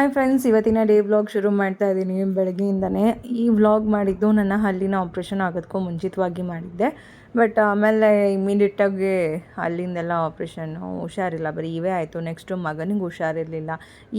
Hi friends, ಇವತ್ತಿನ day vlog ಶುರು ಮಾಡ್ತಾ ಇದ್ದೀನಿ. ಬೆಳಗ್ಗೆಯಿಂದನೇ ಈ ವ್ಲಾಗ್ ಮಾಡಿದ್ದು ನನ್ನ ಹಲ್ಲಿನ ಆಪ್ರೇಷನ್ ಆಗೋದಕ್ಕೂ ಮುಂಚಿತವಾಗಿ ಮಾಡಿದ್ದೆ. ಬಟ್ ಆಮೇಲೆ ಇಮಿಡಿಯೇಟಾಗಿ ಅಲ್ಲಿಂದೆಲ್ಲ ಆಪ್ರೇಷನ್ನು ಹುಷಾರಿಲ್ಲ. ಬರೀ ಇವೇ ಆಯಿತು. ನೆಕ್ಸ್ಟು ಮಗನಿಗೆ ಹುಷಾರಿರಲಿಲ್ಲ.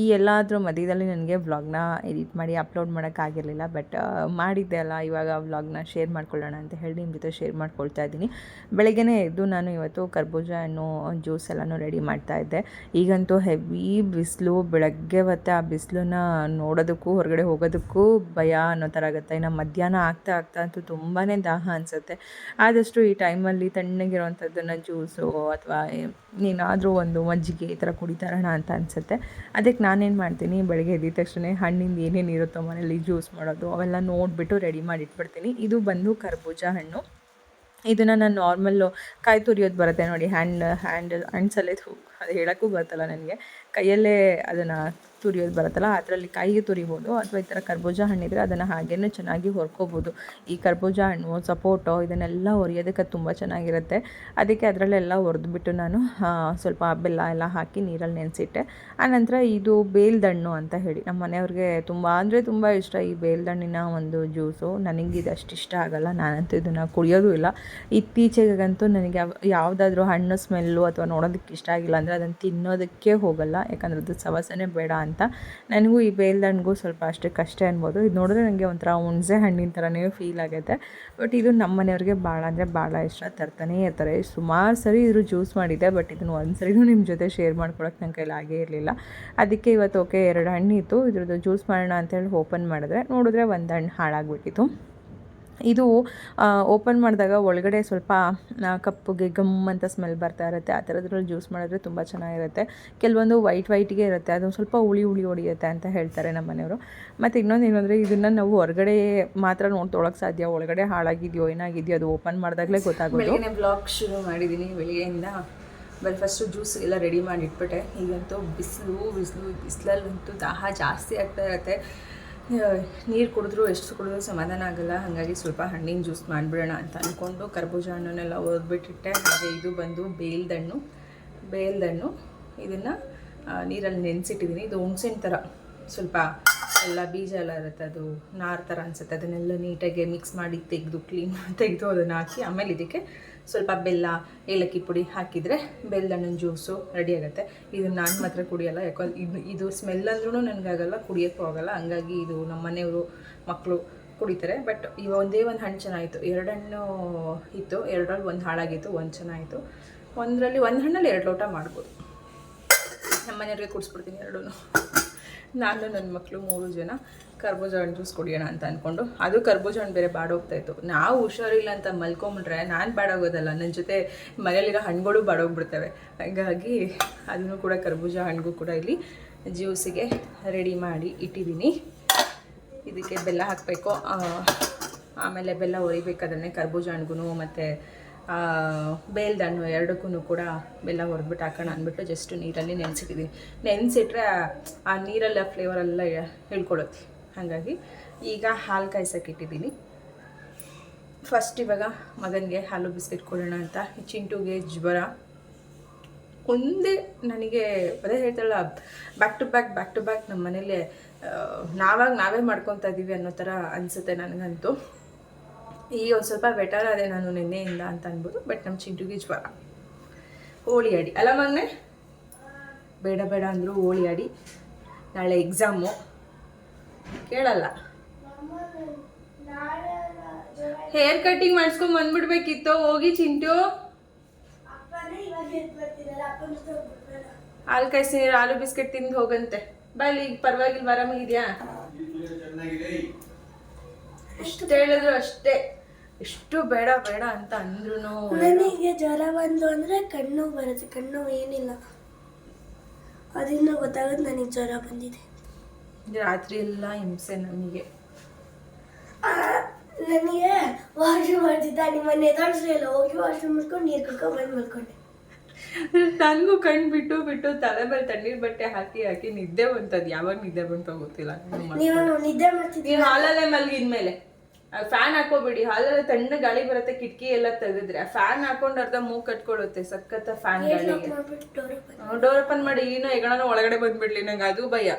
ಈ ಎಲ್ಲಾದರೂ ಮಧ್ಯದಲ್ಲಿ ನನಗೆ ವ್ಲಾಗ್ನ ಎಡಿಟ್ ಮಾಡಿ ಅಪ್ಲೋಡ್ ಮಾಡೋಕ್ಕಾಗಿರಲಿಲ್ಲ ಬಟ್ ಮಾಡಿದ್ದೆ ಅಲ್ಲ. ಇವಾಗ ವ್ಲಾಗ್ನ ಶೇರ್ ಮಾಡ್ಕೊಳ್ಳೋಣ ಅಂತ ಹೇಳಿ ನಿಮ್ಮ ಜೊತೆ ಶೇರ್ ಮಾಡ್ಕೊಳ್ತಾ ಇದ್ದೀನಿ. ಬೆಳಗ್ಗೆನೇ ಎದ್ದು ನಾನು ಇವತ್ತು ಕರ್ಬೂಜ ಹಣ್ಣು ಜ್ಯೂಸ್ ಎಲ್ಲನೂ ರೆಡಿ ಮಾಡ್ತಾ ಇದ್ದೆ. ಈಗಂತೂ ಹೆವಿ ಬಿಸಿಲು, ಬೆಳಗ್ಗೆ ಮತ್ತು ಆ ಬಿಸಿಲನ್ನ ನೋಡೋದಕ್ಕೂ, ಹೊರಗಡೆ ಹೋಗೋದಕ್ಕೂ ಭಯ ಅನ್ನೋ ಥರ ಆಗುತ್ತೆ. ಇನ್ನು ಮಧ್ಯಾಹ್ನ ಆಗ್ತಾ ಆಗ್ತಾ ಅಂತೂ ತುಂಬಾ ದಾಹ ಅನಿಸುತ್ತೆ. ಆದಷ್ಟು ಈ ಟೈಮಲ್ಲಿ ತಣ್ಣಗಿರುವಂಥದ್ದನ್ನು ಜ್ಯೂಸು ಅಥವಾ ಏನಾದರೂ ಒಂದು ಮಜ್ಜಿಗೆ ಈ ಥರ ಕುಡಿತಾರೋಣ ಅಂತ ಅನಿಸುತ್ತೆ. ಅದಕ್ಕೆ ನಾನೇನು ಮಾಡ್ತೀನಿ, ಬೆಳಗ್ಗೆ ಎದ್ದ ತಕ್ಷಣ ಹಣ್ಣಿಂದ ಏನೇನು ಇರುತ್ತೋ ಮನೇಲಿ ಜ್ಯೂಸ್ ಮಾಡೋದು, ಅವೆಲ್ಲ ನೋಡಿಬಿಟ್ಟು ರೆಡಿ ಮಾಡಿ ಇಟ್ಬಿಡ್ತೀನಿ. ಇದು ಬಂದು ಕರ್ಬೂಜ ಹಣ್ಣು. ಇದನ್ನು ನಾನು ನಾರ್ಮಲ್ಲು ಕಾಯಿ ತುರಿಯೋದು ಬರುತ್ತೆ ನೋಡಿ ಹ್ಯಾಂಡ್ ಹ್ಯಾಂಡ್ ಹ್ಯಾಂಡ್ಸಲ್ಲೇ ಅದು ಹೇಳೋಕ್ಕೂ ಬರ್ತಲ್ಲ ನನಗೆ. ಕೈಯಲ್ಲೇ ಅದನ್ನು ತುರಿಯೋದು ಬರುತ್ತಲ್ಲ, ಅದರಲ್ಲಿ ಕೈಗೆ ತುರಿಬೋದು ಅಥವಾ ಈ ಥರ ಕರ್ಬೂಜ ಹಣ್ಣಿದ್ರೆ ಅದನ್ನು ಹಾಗೇ ಚೆನ್ನಾಗಿ ಹೊರ್ಕೋಬೋದು. ಈ ಕರ್ಬೂಜ ಹಣ್ಣು, ಸಪೋಟೋ ಇದನ್ನೆಲ್ಲ ಹೊರಿಯೋದಕ್ಕೆ ತುಂಬ ಚೆನ್ನಾಗಿರುತ್ತೆ. ಅದಕ್ಕೆ ಅದರಲ್ಲೆಲ್ಲ ಹೊರದ್ಬಿಟ್ಟು ನಾನು ಸ್ವಲ್ಪ ಬೆಲ್ಲ ಎಲ್ಲ ಹಾಕಿ ನೀರಲ್ಲಿ ನೆನೆಸಿಟ್ಟೆ. ಆನಂತರ ಇದು ಬೇಲ್ದಣ್ಣು ಅಂತ ಹೇಳಿ, ನಮ್ಮ ಮನೆಯವ್ರಿಗೆ ತುಂಬ, ಅಂದರೆ ತುಂಬ ಇಷ್ಟ ಈ ಬೇಲ್ದಣ್ಣಿನ ಒಂದು ಜ್ಯೂಸು. ನನಗೆ ಇದು ಅಷ್ಟು ಇಷ್ಟ ಆಗಲ್ಲ, ನಾನಂತೂ ಇದನ್ನು ಕುಡಿಯೋದು ಇಲ್ಲ. ಇತ್ತೀಚೆಗಂತೂ ನನಗೆ ಯಾವ, ಯಾವುದಾದ್ರೂ ಹಣ್ಣು ಸ್ಮೆಲ್ಲು ಅಥವಾ ನೋಡೋದಕ್ಕೆ ಇಷ್ಟ ಆಗಿಲ್ಲ, ಅಂದರೆ ಅದನ್ನು ತಿನ್ನೋದಕ್ಕೆ ಹೋಗಲ್ಲ. ಯಾಕಂದ್ರೆ ಅದು ಸವಸನೆ ಬೇಡ ಅಂತ ನನಗೂ ಈ ಬೇಲ್ದಣ್ಣಿಗೂ ಸ್ವಲ್ಪ ಅಷ್ಟೇ ಕಷ್ಟ ಅನ್ಬೋದು. ಇದು ನೋಡಿದ್ರೆ ನನಗೆ ಒಂಥರ ಹುಣಸೆ ಹಣ್ಣಿನ ಥರನೇ ಫೀಲ್ ಆಗುತ್ತೆ. ಬಟ್ ಇದು ನಮ್ಮ ಮನೆಯವ್ರಿಗೆ ಭಾಳ ಅಂದರೆ ಭಾಳ ಇಷ್ಟ. ತರ್ತಾನೆ ಇರ್ತಾರೆ. ಸುಮಾರು ಸರಿ ಇದ್ರ ಜ್ಯೂಸ್ ಮಾಡಿದ್ದೆ ಬಟ್ ಇದನ್ನು ಒಂದು ಸರಿನೂ ನಿಮ್ಮ ಜೊತೆ ಶೇರ್ ಮಾಡ್ಕೊಳಕ್ಕೆ ನನ್ನ ಕೈಲಿ ಆಗೇ ಇರಲಿಲ್ಲ. ಅದಕ್ಕೆ ಇವತ್ತು ಓಕೆ ಎರಡು ಹಣ್ಣಿತ್ತು. ಇದ್ರದ್ದು ಜ್ಯೂಸ್ ಮಾಡೋಣ ಅಂತೇಳಿ ಓಪನ್ ಮಾಡಿದ್ರೆ ನೋಡಿದ್ರೆ ಒಂದು ಹಣ್ಣು ಹಾಳಾಗ್ಬಿಟ್ಟಿತ್ತು. ಇದು ಓಪನ್ ಮಾಡಿದಾಗ ಒಳಗಡೆ ಸ್ವಲ್ಪ ಕಪ್ಪುಗೆ ಗಮ್ ಅಂತ ಸ್ಮೆಲ್ ಬರ್ತಾ ಇರುತ್ತೆ. ಆ ಥರದ್ರಲ್ಲಿ ಜ್ಯೂಸ್ ಮಾಡಿದ್ರೆ ತುಂಬ ಚೆನ್ನಾಗಿರುತ್ತೆ. ಕೆಲವೊಂದು ವೈಟ್ ವೈಟಿಗೆ ಇರುತ್ತೆ. ಅದೊಂದು ಸ್ವಲ್ಪ ಹುಳಿ ಹುಳಿ ಹೊಡಿಯುತ್ತೆ ಅಂತ ಹೇಳ್ತಾರೆ ನಮ್ಮ ಮನೆಯವರು. ಮತ್ತು ಇನ್ನೊಂದು ಏನಂದರೆ ಇದನ್ನು ನಾವು ಹೊರಗಡೆ ಮಾತ್ರ ನೋಡಿ ತೊಳಕ್ಕೆ ಸಾಧ್ಯ. ಒಳಗಡೆ ಹಾಳಾಗಿದೆಯೋ, ಏನಾಗಿದೆಯೋ, ಅದು ಓಪನ್ ಮಾಡಿದಾಗಲೇ ಗೊತ್ತಾಗುತ್ತೆ ಬ್ಲಾಗ್ ಶುರು ಮಾಡಿದ್ದೀನಿ. ಬೆಳಿಗ್ಗೆಯಿಂದ ಬಟ್ ಫಸ್ಟು ಜ್ಯೂಸ್ ಎಲ್ಲ ರೆಡಿ ಮಾಡಿ ಇಟ್ಬಿಟ್ಟೆ. ಈಗಂತೂ ಬಿಸಿಲು ಬಿಸಿಲು, ಬಿಸಿಲಲ್ಲಂತೂ ದಾಹ ಜಾಸ್ತಿ ಆಗ್ತಾ ಇರುತ್ತೆ. ನೀರು ಕುಡಿದ್ರು ಎಷ್ಟು ಕುಡಿದ್ರು ಸಮಾಧಾನ ಆಗಲ್ಲ. ಹಾಗಾಗಿ ಸ್ವಲ್ಪ ಹಣ್ಣಿನ ಜ್ಯೂಸ್ ಮಾಡಿಬಿಡೋಣ ಅಂತ ಅಂದ್ಕೊಂಡು ಕರ್ಬೂಜ ಹಣ್ಣನ್ನೆಲ್ಲ ಒದ್ಬಿಟ್ಟಿಟ್ಟೆ. ಹಾಗೆ ಇದು ಬಂದು ಬೇಲ್ದಣ್ಣು ಬೇಲ್ದಣ್ಣು ಇದನ್ನು ನೀರಲ್ಲಿ ನೆನೆಸಿಟ್ಟಿದ್ದೀನಿ ಇದು ಹುಣ್ಸಿನ ಥರ ಸ್ವಲ್ಪ ಎಲ್ಲ ಬೀಜ ಎಲ್ಲ ಇರುತ್ತೆ, ಅದು ನಾರು ಥರ ಅನಿಸುತ್ತೆ. ಅದನ್ನೆಲ್ಲ ನೀಟಾಗಿ ಮಿಕ್ಸ್ ಮಾಡಿ ತೆಗೆದು ಕ್ಲೀನ್ ತೆಗೆದು ಅದನ್ನು ಹಾಕಿ ಆಮೇಲೆ ಇದಕ್ಕೆ ಸ್ವಲ್ಪ ಬೆಲ್ಲ, ಏಲಕ್ಕಿ ಪುಡಿ ಹಾಕಿದರೆ ಬೆಲ್ಲಣ್ಣನ ಜ್ಯೂಸು ರೆಡಿ ಆಗುತ್ತೆ. ಇದು ನಾನು ಮಾತ್ರ ಕುಡಿಯಲ್ಲ, ಯಾಕೋ ಇದು ಇದು ಸ್ಮೆಲ್ ಅಂದ್ರೂ ನನಗಾಗಲ್ಲ ಕುಡಿಯೋಕ್ಕೂ ಆಗಲ್ಲ. ಹಂಗಾಗಿ ಇದು ನಮ್ಮ ಮನೆಯವರು ಮಕ್ಕಳು ಕುಡಿತಾರೆ. ಬಟ್ ಈ ಒಂದೇ ಒಂದು ಹಣ್ಣು ಚೆನ್ನಾಗಿತ್ತು. ಎರಡು ಹಣ್ಣು ಇತ್ತು. ಎರಡರಲ್ಲಿ ಒಂದು ಹಾಳಾಗಿತ್ತು, ಒಂದು ಚೆನ್ನಾಗಿತ್ತು. ಒಂದರಲ್ಲಿ, ಒಂದು ಹಣ್ಣಲ್ಲಿ ಎರಡು ಲೋಟ ಮಾಡ್ಬೋದು. ನಮ್ಮ ಮನೆಯವ್ರಿಗೆ ಕುಡಿಸ್ಬಿಡ್ತೀನಿ ಎರಡೂ ನಾನು ನನ್ನ ಮಕ್ಕಳು ಮೂರು ಜನ. ಕರ್ಬೂಜ ಹಣ್ಣು ಜ್ಯೂಸ್ ಕುಡಿಯೋಣ ಅಂತ ಅಂದ್ಕೊಂಡು ಅದು ಕರ್ಬೂಜ ಹಣ್ಣು ಬೇರೆ ಬಾಡೋಗ್ತಾ ಇತ್ತು. ನಾವು ಹುಷಾರಿಲ್ಲ ಅಂತ ಮಲ್ಕೊಂಬಿಟ್ರೆ ನಾನು ಬಾಡೋಗೋದಲ್ಲ ನನ್ನ ಜೊತೆ ಮನೇಲಿರೋ ಹಣ್ಣುಗಳು ಬಾಡೋಗ್ಬಿಡ್ತವೆ. ಹಾಗಾಗಿ ಅದನ್ನು ಕೂಡ ಕರ್ಬೂಜ ಹಣ್ಣಿಗೂ ಕೂಡ ಇಲ್ಲಿ ಜ್ಯೂಸಿಗೆ ರೆಡಿ ಮಾಡಿ ಇಟ್ಟಿದ್ದೀನಿ. ಇದಕ್ಕೆ ಬೆಲ್ಲ ಹಾಕಬೇಕು. ಆಮೇಲೆ ಬೆಲ್ಲ ಹೊರಿಬೇಕಾದ್ರೆ ಕರ್ಬೂಜ ಹಣ್ಣಿಗೂ ಮತ್ತು ಬೇಲ್ದಣ್ಣು ಎರಡಕ್ಕೂ ಕೂಡ ಬೆಲ್ಲ ಹೊಡೆದ್ಬಿಟ್ಟು ಹಾಕೋಣ ಅಂದ್ಬಿಟ್ಟು ಜಸ್ಟ್ ನೀರಲ್ಲಿ ನೆನೆಸಿಟ್ಟಿದ್ದೀನಿ ನೆನೆಸಿಟ್ರೆ ಆ ನೀರೆಲ್ಲ ಫ್ಲೇವರೆಲ್ಲ ಹೇಳ್ಕೊಳುತ್ತೆ ಹಾಗಾಗಿ ಈಗ ಹಾಲು ಕಾಯ್ಸೋಕ್ಕಿಟ್ಟಿದ್ದೀನಿ ಫಸ್ಟ್ ಇವಾಗ ಮಗನಿಗೆ ಹಾಲು ಬಿಸ್ಕೆಟ್ ಕೊಡೋಣ ಅಂತ. ಚಿಂಟುಗೆ ಜ್ವರ. ಒಂದೇ ನನಗೆ ಅದೇ ಹೇಳ್ತಾರಲ್ಲ back to back back to back ನಮ್ಮ ಮನೇಲಿ ನಾವಾಗ ನಾವೇ ಮಾಡ್ಕೊತಾ ಇದ್ದೀವಿ ಅನ್ನೋ ಥರ ಅನಿಸುತ್ತೆ ನನಗಂತೂ. ಈಗ ಒಂದು ಸ್ವಲ್ಪ ಬೆಟರ್ ಅದೇ ನಾನು ನಿನ್ನೆಯಿಂದ ಅಂತ ಅನ್ಬೋದು ಬಟ್ ನಮ್ಮ ಚಿಂಟುಗೆ ಜ್ವರ. ಹೋಳಿ ಆಡಿ ಅಲ್ಲ ಮೊನ್ನೆ? ಬೇಡ ಬೇಡ ಅಂದರೂ ಹೋಳಿ ಆಡಿ ನಾಳೆ ಎಕ್ಸಾಮು ಕೇಳಲ್ಲ. ಹೇರ್ ಕಟಿಂಗ್ ಮಾಡಿಸ್ಕೊಂಡ್ ಬಂದ್ಬಿಡ್ಬೇಕಿತ್ತು ಹೋಗಿ ಚಿಂಟು. ಹಾಲು ಕಾಯಿಸಿ ಆಲೂ ಬಿಸ್ಕೆಟ್ ತಿಂದು ಹೋಗಂತೆ. ಬಲ್ಲಿ ಈಗ ಪರವಾಗಿಲ್ಲ ಆರಾಮಿದ್ಯಾ ಎಷ್ಟು ಹೇಳಿದ್ರು ಅಷ್ಟೇ. ಎಷ್ಟು ಬೇಡ ಬೇಡ ಅಂತ ಅಂದ್ರು ನನಗೆ ಜ್ವರ ಬಂತು ಅಂದ್ರೆ ಕಣ್ಣು ಬರುತ್ತೆ ಕಣ್ಣು ಏನಿಲ್ಲ. ಅದರಿಂದ ಗೊತ್ತಾಗೋದು ನನಗೆ ಜ್ವರ ಬಂದಿದೆ. ರಾತ್ರಿ ಎಲ್ಲ ಹಿಂಸೆ ನಮಗೆ ನನಗೆ ವಾಶ್ರೂಮ್ ಮಾಡ್ತಿದ್ದ ನಿಮ್ಮನ್ನ ಎದುರಿಸಲಿಲ್ಲ ಹೋಗಿ ವಾಶ್ರೂಮ್ ಮಾಡ್ಕೊಂಡು ನೀರು ಕುಡ್ಕೊಂಡು ಬಂದು ಮಲ್ಕೊಂಡೆ. ನನಗೂ ಕಣ್ ಬಿಟ್ಟು ಬಿಟ್ಟು ತಲೆ ಮೇಲೆ ತಣ್ಣೀರ್ ಬಟ್ಟೆ ಹಾಕಿ ಹಾಕಿ ನಿದ್ದೆ ಬಂತದ್. ಯಾವಾಗ ನಿದ್ದೆ ಬಂತೋ ಗೊತ್ತಿಲ್ಲ. ನೀವು ನಿದ್ದೆ ಮಾಡ್ತಿದ್ದೀವಿ ನೀವು ಹಾಲಲ್ಲೇ ಮಲಗಿದ್ಮೇಲೆ ಫ್ಯಾನ್ ಹಾಕೋಬಿಡಿ ಹಾಲಲ್ಲಿ ತಣ್ಣ ಗಾಳಿ ಬರುತ್ತೆ ಕಿಟಕಿ ಎಲ್ಲ ತೆಗೆದ್ರೆ. ಫ್ಯಾನ್ ಹಾಕೊಂಡು ಅರ್ಧ ಮೂಗ್ ಕಟ್ಕೊಳ್ಳುತ್ತೆ ಸಖತ್ತ ಫ್ಯಾನ್ ಗಾಳಿಗೆ. ಡೋರ್ ಓಪನ್ ಮಾಡಿ. ಏನೋ ಹೆಗಣನ ಒಳಗಡೆ ಬಂದ್ಬಿಡ್ಲಿ. ನಂಗೆ ಅದು ಭಯ.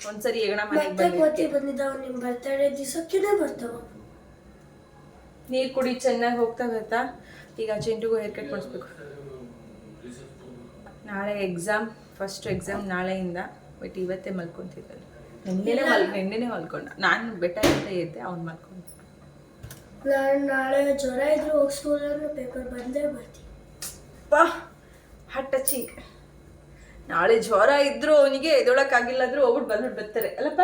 ಒಂದ್ಸರಿ ಹೆಗಣ ಮನೆಗೆ ಮತ್ತೆ ಕೋತಿ ಬಂದಿದ್ದೆ ಬಂದಿದ್ದಾವ ನಿಮ್ ಬರ್ತಡೇ ದಿವಸಕ್ಕೇನೆ ಬರ್ತಾವ. ನೀರ್ ಕುಡಿ ಚೆನ್ನಾಗಿ ಹೋಗ್ತಾ ಬರ್ತಾ ಈಗ ಚೆಂಡುಗೂ ಹೇರ್ ಕಟ್ ಮಾಡಿಸ್ಬೇಕು ನಾಳೆ ಎಕ್ಸಾಮ್ ಫಸ್ಟ್ ಎಕ್ಸಾಮ್ ನಾಳೆಯಿಂದ ಬಟ್ ಇವತ್ತೇ ಮಲ್ಕೊಂತಿದ್ದಾನೆ ನಿನ್ನೆನೆ ಮಲ್ ನಿನ್ನೆನೆ ಮಲ್ಕೊಂಡ. ನಾನು ಬೆಟ್ಟ ಅಂತ ಎದ್ದೆ ಅವ್ನು ಮಲ್ಕೊಂಡ. ನಾನು ನಾಳೆ ಜ್ವರ ಇದ್ರು ಹೋಗಿ ಸ್ಕೂಲಲ್ಲಿ ಪೇಪರ್ ಬಂದೇ ಬರ್ತೀನಿ. ಪಾ ಹಟ್ಟಚ್ಚಿ ನಾಳೆ ಜ್ವರ ಇದ್ರು ಅವನಿಗೆ ಎದೊಳಕ್ಕಾಗಿಲ್ಲಾದ್ರೂ ಹೋಗ್ಬಿಟ್ಟು ಬಂದ್ಬಿಟ್ಟು ಬರ್ತಾರೆ. ಅಲ್ಲಪ್ಪ?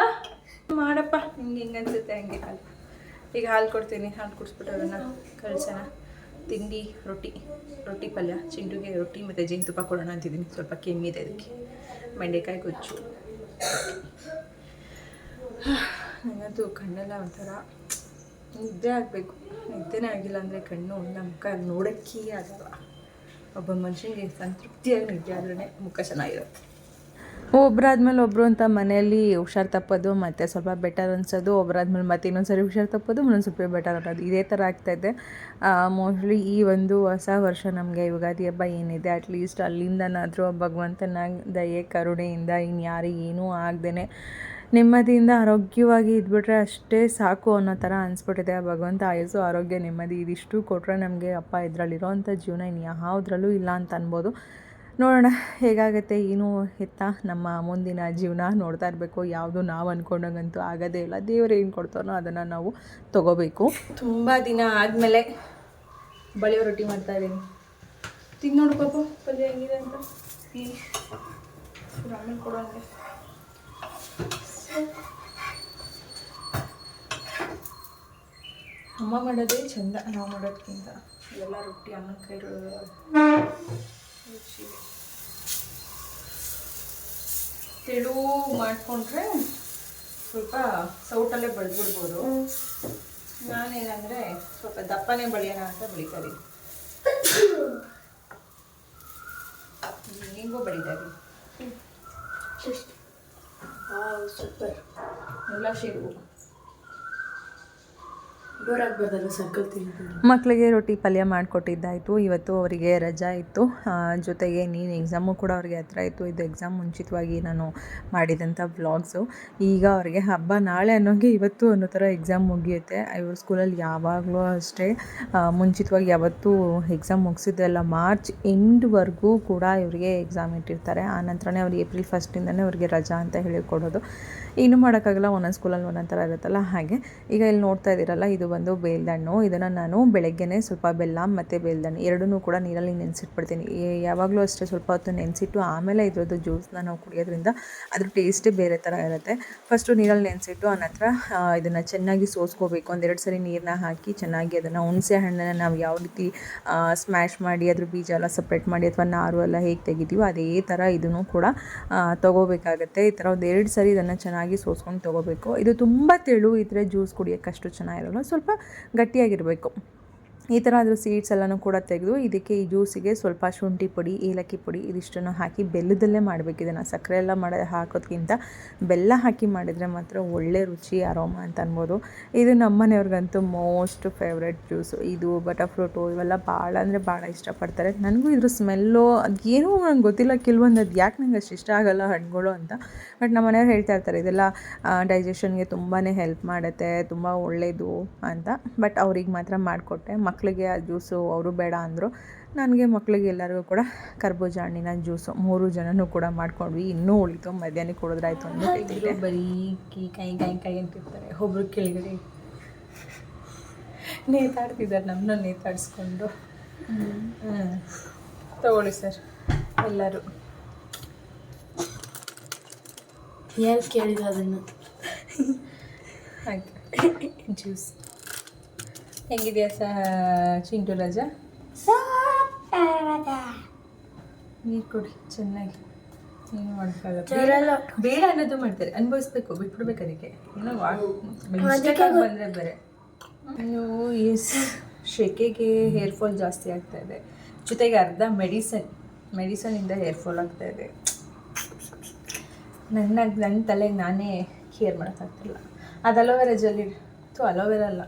ಮಾಡಪ್ಪ. ಹಿಂಗೆ ಹಿಂಗೆ ಅನ್ಸುತ್ತೆ, ಹಂಗೆ ಹಾಲು. ಈಗ ಹಾಲು ಕೊಡ್ತೀನಿ. ಹಾಲು ಕುಡಿಸ್ಬಿಟ್ಟು ಅವ್ರನ್ನ ಕಳ್ಸೋಣ. ತಿಂಡಿ, ರೊಟ್ಟಿ. ರೊಟ್ಟಿ ಪಲ್ಯ. ಚಿಂಟುಗೆ ರೊಟ್ಟಿ ಮತ್ತು ಜೇನುತುಪ್ಪ ಕೊಡೋಣ ಅಂತಿದ್ದೀನಿ. ಸ್ವಲ್ಪ ಕೆಮ್ಮಿದೆ ಅದಕ್ಕೆ. ಬೆಂಡೆಕಾಯಿ ಗೊಜ್ಜು. ನನಗಂತೂ ಕಣ್ಣೆಲ್ಲ ಒಂಥರ ನಿದ್ದೆ ಆಗಬೇಕು. ನಿದ್ದೆನೇ ಆಗಿಲ್ಲ ಅಂದರೆ ಕಣ್ಣು ನಮ್ಮ ಮುಖ ನೋಡೋಕ್ಕೇ ಆಗಲ್ಲ ಒಬ್ಬ ಮನುಷ್ಯನಿಗೆ ಸಂತೃಪ್ತಿಯಾಗಿ ನಿಜ ಆದ್ರೇ ಮುಖ ಚೆನ್ನಾಗಿರುತ್ತೆ. ಒಬ್ರಾದ್ಮೇಲೆ ಒಬ್ಬರು ಅಂತ ಮನೆಯಲ್ಲಿ ಹುಷಾರು ತಪ್ಪೋದು, ಮತ್ತು ಸ್ವಲ್ಪ ಬೆಟರ್ ಅನ್ಸೋದು, ಒಬ್ರಾದ್ಮೇಲೆ ಮತ್ತೆ ಇನ್ನೊಂದು ಸರಿ ಹುಷಾರು ತಪ್ಪೋದು, ಇನ್ನೊಂದು ಸ್ವಲ್ಪ ಬೆಟರ್ ಅನ್ನೋದು ಇದೇ ಥರ ಆಗ್ತಾಯಿದೆ ಮೋಸ್ಟ್ಲಿ ಈ ಒಂದು ಹೊಸ ವರ್ಷ ನಮಗೆ ಯುಗಾದಿ ಹಬ್ಬ ಏನಿದೆ ಅಟ್ಲೀಸ್ಟ್ ಅಲ್ಲಿಂದನಾದರೂ ಭಗವಂತನ ದಯೆ, ಕರುಣೆಯಿಂದ ಇನ್ಯಾರಿಗೆ ಏನೂ ಆಗ್ದೇ ನೆಮ್ಮದಿಯಿಂದ ಆರೋಗ್ಯವಾಗಿ ಇದ್ಬಿಟ್ರೆ ಅಷ್ಟೇ ಸಾಕು ಅನ್ನೋ ಥರ ಅನಿಸ್ಬಿಟ್ಟಿದೆ. ಆ ಭಗವಂತ ಆಯಸ್ಸು, ಆರೋಗ್ಯ, ನೆಮ್ಮದಿ ಇದಿಷ್ಟು ಕೊಟ್ಟರೆ ನಮಗೆ ಅಪ್ಪ ಇದರಲ್ಲಿರೋವಂಥ ಜೀವನ ಇನ್ನು ಯಾವುದ್ರಲ್ಲೂ ಇಲ್ಲ ಅಂತ ಅನ್ಬೋದು. ನೋಡೋಣ ಹೇಗಾಗುತ್ತೆ. ಏನು ಎತ್ತ ನಮ್ಮ ಮುಂದಿನ ಜೀವನ ನೋಡ್ತಾ ಇರಬೇಕು. ಯಾವುದು ನಾವು ಅಂದ್ಕೊಂಡಂಗಂತೂ ಆಗೋದೇ ಇಲ್ಲ. ದೇವರು ಏನು ಕೊಡ್ತಾರೋ ಅದನ್ನು ನಾವು ತಗೋಬೇಕು. ತುಂಬ ದಿನ ಆದಮೇಲೆ ಬಳಿಯೋ ರೊಟ್ಟಿ ಮಾಡ್ತಾ ಇದ್ದೀನಿ. ತಿಂದು ನೋಡು ಪಾಪ, ಪಲ್ಯ ಹೆಂಗಿದೆ ಅಂತ. ಆಮೇಲೆ ಕೊಡೋ ಹಂಗೆ ಅಮ್ಮ ಮಾಡೋದೇ ಚಂದ, ನಾವು ಮಾಡೋದಕ್ಕಿಂತ ಎಲ್ಲ ರೊಟ್ಟಿ ಅನ್ನ ಕೈ ರುಚಿ. ತೆಳು ಮಾಡಿಕೊಂಡ್ರೆ ಸ್ವಲ್ಪ ಸೌಟಲ್ಲೇ ಬಳ್ದ್ಬಿಡ್ಬೋದು. ನಾನೇನಂದರೆ ಸ್ವಲ್ಪ ದಪ್ಪನೇ ಬಳಿಯೋಣ ಅಂತ ಬಳಿತಾ ಇದ್ದೀನಿ ಹೆಂಗೋ ಇದ್ದೀನಿ ಸೂಪರ್ ಎಲ್ಲ ಶೇಪು ಬೋರಾಗ್ಬಾರ್ದಲ್ಲ ಸರ್ಕಲ್ ತಿಂತೀನಿ ಮಕ್ಕಳಿಗೆ ರೊಟ್ಟಿ ಪಲ್ಯ ಮಾಡಿಕೊಟ್ಟಿದ್ದಾಯಿತು. ಇವತ್ತು ಅವರಿಗೆ ರಜಾ ಇತ್ತು. ಜೊತೆಗೆ ನೀನು ಎಕ್ಸಾಮು ಕೂಡ ಅವ್ರಿಗೆ ಹತ್ರ ಇತ್ತು. ಇದು ಎಕ್ಸಾಮ್ ಮುಂಚಿತವಾಗಿ ನಾನು ಮಾಡಿದಂಥ ವ್ಲಾಗ್ಸು ಈಗ ಅವರಿಗೆ ಹಬ್ಬ ನಾಳೆ ಅನ್ನೋಂಗೆ ಇವತ್ತು ಅನ್ನೋ ಥರ ಎಕ್ಸಾಮ್ ಮುಗಿಯುತ್ತೆ. ಇವ್ರ ಸ್ಕೂಲಲ್ಲಿ ಯಾವಾಗಲೂ ಅಷ್ಟೇ. ಮುಂಚಿತವಾಗಿ ಯಾವತ್ತೂ ಎಕ್ಸಾಮ್ ಮುಗಿಸಿದ್ದೆಲ್ಲ ಮಾರ್ಚ್ ಎಂಡ್ವರೆಗೂ ಕೂಡ ಇವರಿಗೆ ಎಕ್ಸಾಮ್ ಇಟ್ಟಿರ್ತಾರೆ. ಆ ನಂತರನೇ ಅವ್ರು ಏಪ್ರಿಲ್ ಫಸ್ಟಿಂದನೇ ಅವ್ರಿಗೆ ರಜಾ ಅಂತ ಹೇಳಿ ಕೊಡೋದು ಏನು ಮಾಡೋಕ್ಕಾಗಲ್ಲ, ಒಂದೊಂದು ಸ್ಕೂಲಲ್ಲಿ ಒಂದೊಂದು ಥರ ಇರುತ್ತಲ್ಲ ಹಾಗೆ. ಈಗ ಇಲ್ಲಿ ನೋಡ್ತಾ ಇದ್ದೀರಲ್ಲ, ಇದು ಬಂದು ಬೇಲ್ದಣ್ಣು ಇದನ್ನು ನಾನು ಬೆಳಗ್ಗೆನೇ ಸ್ವಲ್ಪ ಬೆಲ್ಲ ಮತ್ತು ಬೇಲ್ದಣ್ಣು ಎರಡನ್ನೂ ಕೂಡ ನೀರಲ್ಲಿ ನೆನೆಸಿಟ್ಬಿಡ್ತೀನಿ. ಯಾವಾಗಲೂ ಅಷ್ಟೇ ಸ್ವಲ್ಪ ಹೊತ್ತು ನೆನೆಸಿಟ್ಟು ಆಮೇಲೆ ಇದರದ್ದು ಜ್ಯೂಸ್ನ ನಾವು ಕುಡಿಯೋದ್ರಿಂದ ಅದ್ರ ಟೇಸ್ಟೇ ಬೇರೆ ಥರ ಇರುತ್ತೆ. ಫಸ್ಟು ನೀರಲ್ಲಿ ನೆನೆಸಿಟ್ಟು ಆ ನಂತರ ಇದನ್ನು ಚೆನ್ನಾಗಿ ಸೋಸ್ಕೋಬೇಕು. ಒಂದೆರಡು ಸರಿ ನೀರನ್ನ ಹಾಕಿ ಚೆನ್ನಾಗಿ ಅದನ್ನು ಹುಣಸೆ ಹಣ್ಣನ್ನ ನಾವು ಯಾವ ರೀತಿ ಸ್ಮ್ಯಾಶ್ ಮಾಡಿ ಅದ್ರ ಬೀಜ ಎಲ್ಲ ಸಪ್ರೇಟ್ ಮಾಡಿ ಅಥವಾ ನಾರು ಎಲ್ಲ ಹೇಗೆ ತೆಗಿತೀವೋ ಅದೇ ಥರ ಇದನ್ನು ಕೂಡ ತೊಗೋಬೇಕಾಗತ್ತೆ. ಈ ಥರ ಒಂದು ಎರಡು ಸರಿ ಇದನ್ನು ಚೆನ್ನಾಗಿ ಸೋಸ್ಕೊಂಡು ತೊಗೋಬೇಕು. ಇದು ತುಂಬ ತೆಳು ಇದ್ದರೆ ಜ್ಯೂಸ್ ಕುಡಿಯೋಕ್ಕಷ್ಟು ಚೆನ್ನಾಗಿರಲ್ಲ. ಸ್ವಲ್ಪ ಗಟ್ಟಿಯಾಗಿರಬೇಕು. ಈ ಥರ ಅದ್ರ ಸೀಡ್ಸ್ ಎಲ್ಲನೂ ಕೂಡ ತೆಗೆದು ಇದಕ್ಕೆ ಈ ಜ್ಯೂಸಿಗೆ ಸ್ವಲ್ಪ ಶುಂಠಿ ಪುಡಿ, ಏಲಕ್ಕಿ ಪುಡಿ ಇದಿಷ್ಟನ್ನು ಹಾಕಿ ಬೆಲ್ಲದಲ್ಲೇ ಮಾಡಬೇಕು. ಇದನ್ನು ಸಕ್ಕರೆ ಎಲ್ಲ ಮಾಡಿ, ಹಾಕೋದ್ಕಿಂತ ಬೆಲ್ಲ ಹಾಕಿ ಮಾಡಿದರೆ ಮಾತ್ರ ಒಳ್ಳೆ ರುಚಿ ಅರೋಮ ಅಂತ ಅನ್ಬೋದು. ಇದು ನಮ್ಮ ಮನೆಯವ್ರಿಗಂತೂ ಮೋಸ್ಟ್ ಫೇವ್ರೆಟ್ ಜ್ಯೂಸು ಇದು ಬಟರ್ಫ್ರೂಟು ಇವೆಲ್ಲ ಭಾಳ ಅಂದರೆ ಭಾಳ ಇಷ್ಟಪಡ್ತಾರೆ. ನನಗೂ ಇದ್ರ ಸ್ಮೆಲ್ಲು ಅದು ಏನೂ ನಂಗೆ ಗೊತ್ತಿಲ್ಲ ಕೆಲವೊಂದು ಅದು ಯಾಕೆ ನಂಗೆ ಅಷ್ಟು ಇಷ್ಟ ಆಗಲ್ಲ ಹಣ್ಣುಗಳು ಅಂತ. ಬಟ್ ನಮ್ಮ ಮನೆಯವ್ರು ಹೇಳ್ತಾ ಇರ್ತಾರೆ, ಇದೆಲ್ಲ ಡೈಜೆಷನ್ಗೆ ತುಂಬಾ ಹೆಲ್ಪ್ ಮಾಡುತ್ತೆ, ತುಂಬ ಒಳ್ಳೆಯದು ಅಂತ. ಬಟ್ ಅವ್ರಿಗೆ ಮಾತ್ರ ಮಾಡಿಕೊಟ್ಟೆ ಮಕ್ಕಳಿಗೆ ಆ ಜ್ಯೂಸು ಅವರು ಬೇಡ ಅಂದರು. ನನಗೆ ಮಕ್ಕಳಿಗೆ ಎಲ್ಲರಿಗೂ ಕೂಡ ಕರ್ಬೂಜ ಹಣ್ಣಿನ ಜ್ಯೂಸು ಮೂರು ಜನನೂ ಕೂಡ ಮಾಡ್ಕೊಂಡ್ವಿ. ಇನ್ನೂ ಉಳಿತು. ಮಧ್ಯಾಹ್ನ ಕುಡಿದ್ರಾಯ್ತು ಅಂತ ಬರೀ ಕೈ ಕೈ ಕೈ ಕೈ ಅಂತಿರ್ತಾರೆ ಒಬ್ರು ಕೆಳಗಡೆ ನೇತಾಡ್ತಿದ್ದಾರೆ. ನಮ್ಮನ್ನ ನೇತಾಡಿಸ್ಕೊಂಡು. ಹ್ಞೂ ತಗೊಳ್ಳಿ ಸರ್ ಎಲ್ಲರೂ. ಯಾರು ಕೇಳಿದ ಅದನ್ನು? ಹಾಗೆ ಜ್ಯೂಸ್. ಹೆಂಗಿದೆಯಾ ಸ ಚಿಂಟು ರಾಜ? ನೀರು ಕೊಡಿ ಚೆನ್ನಾಗಿ. ಏನು ಮಾಡೋಕ್ಕಾಗಲ್ಲ ಬೇಡ ಬೇಡ ಅನ್ನೋದು ಮಾಡ್ತಾರೆ ಅನುಭವಿಸ್ಬೇಕು ಬಿಟ್ಬಿಡ್ಬೇಕು ಅದಕ್ಕೆ. ಏನೋ ಮಿಸ್ಟೇಕಾಗಿ ಬಂದರೆ ಬೇರೆ. ಅಯ್ಯೋ ಎಸ್. ಶೆಕೆಗೆ ಹೇರ್ ಫಾಲ್ ಜಾಸ್ತಿ ಆಗ್ತಾ ಇದೆ. ಜೊತೆಗೆ ಅರ್ಧ ಮೆಡಿಸನ್ ಇಂದ ಹೇರ್ ಫಾಲ್ ಆಗ್ತಾ ಇದೆ. ನನ್ನ ನನ್ನ ತಲೆಗೆ ನಾನೇ ಕೇರ್ ಮಾಡೋಕ್ಕಾಗ್ತಿಲ್ಲ. ಅದು ಅಲೋವೆರಾ ಜಲ್ಲಿ ಇಡು ಅಲೋವೆರಾ ಅಲ್ಲ.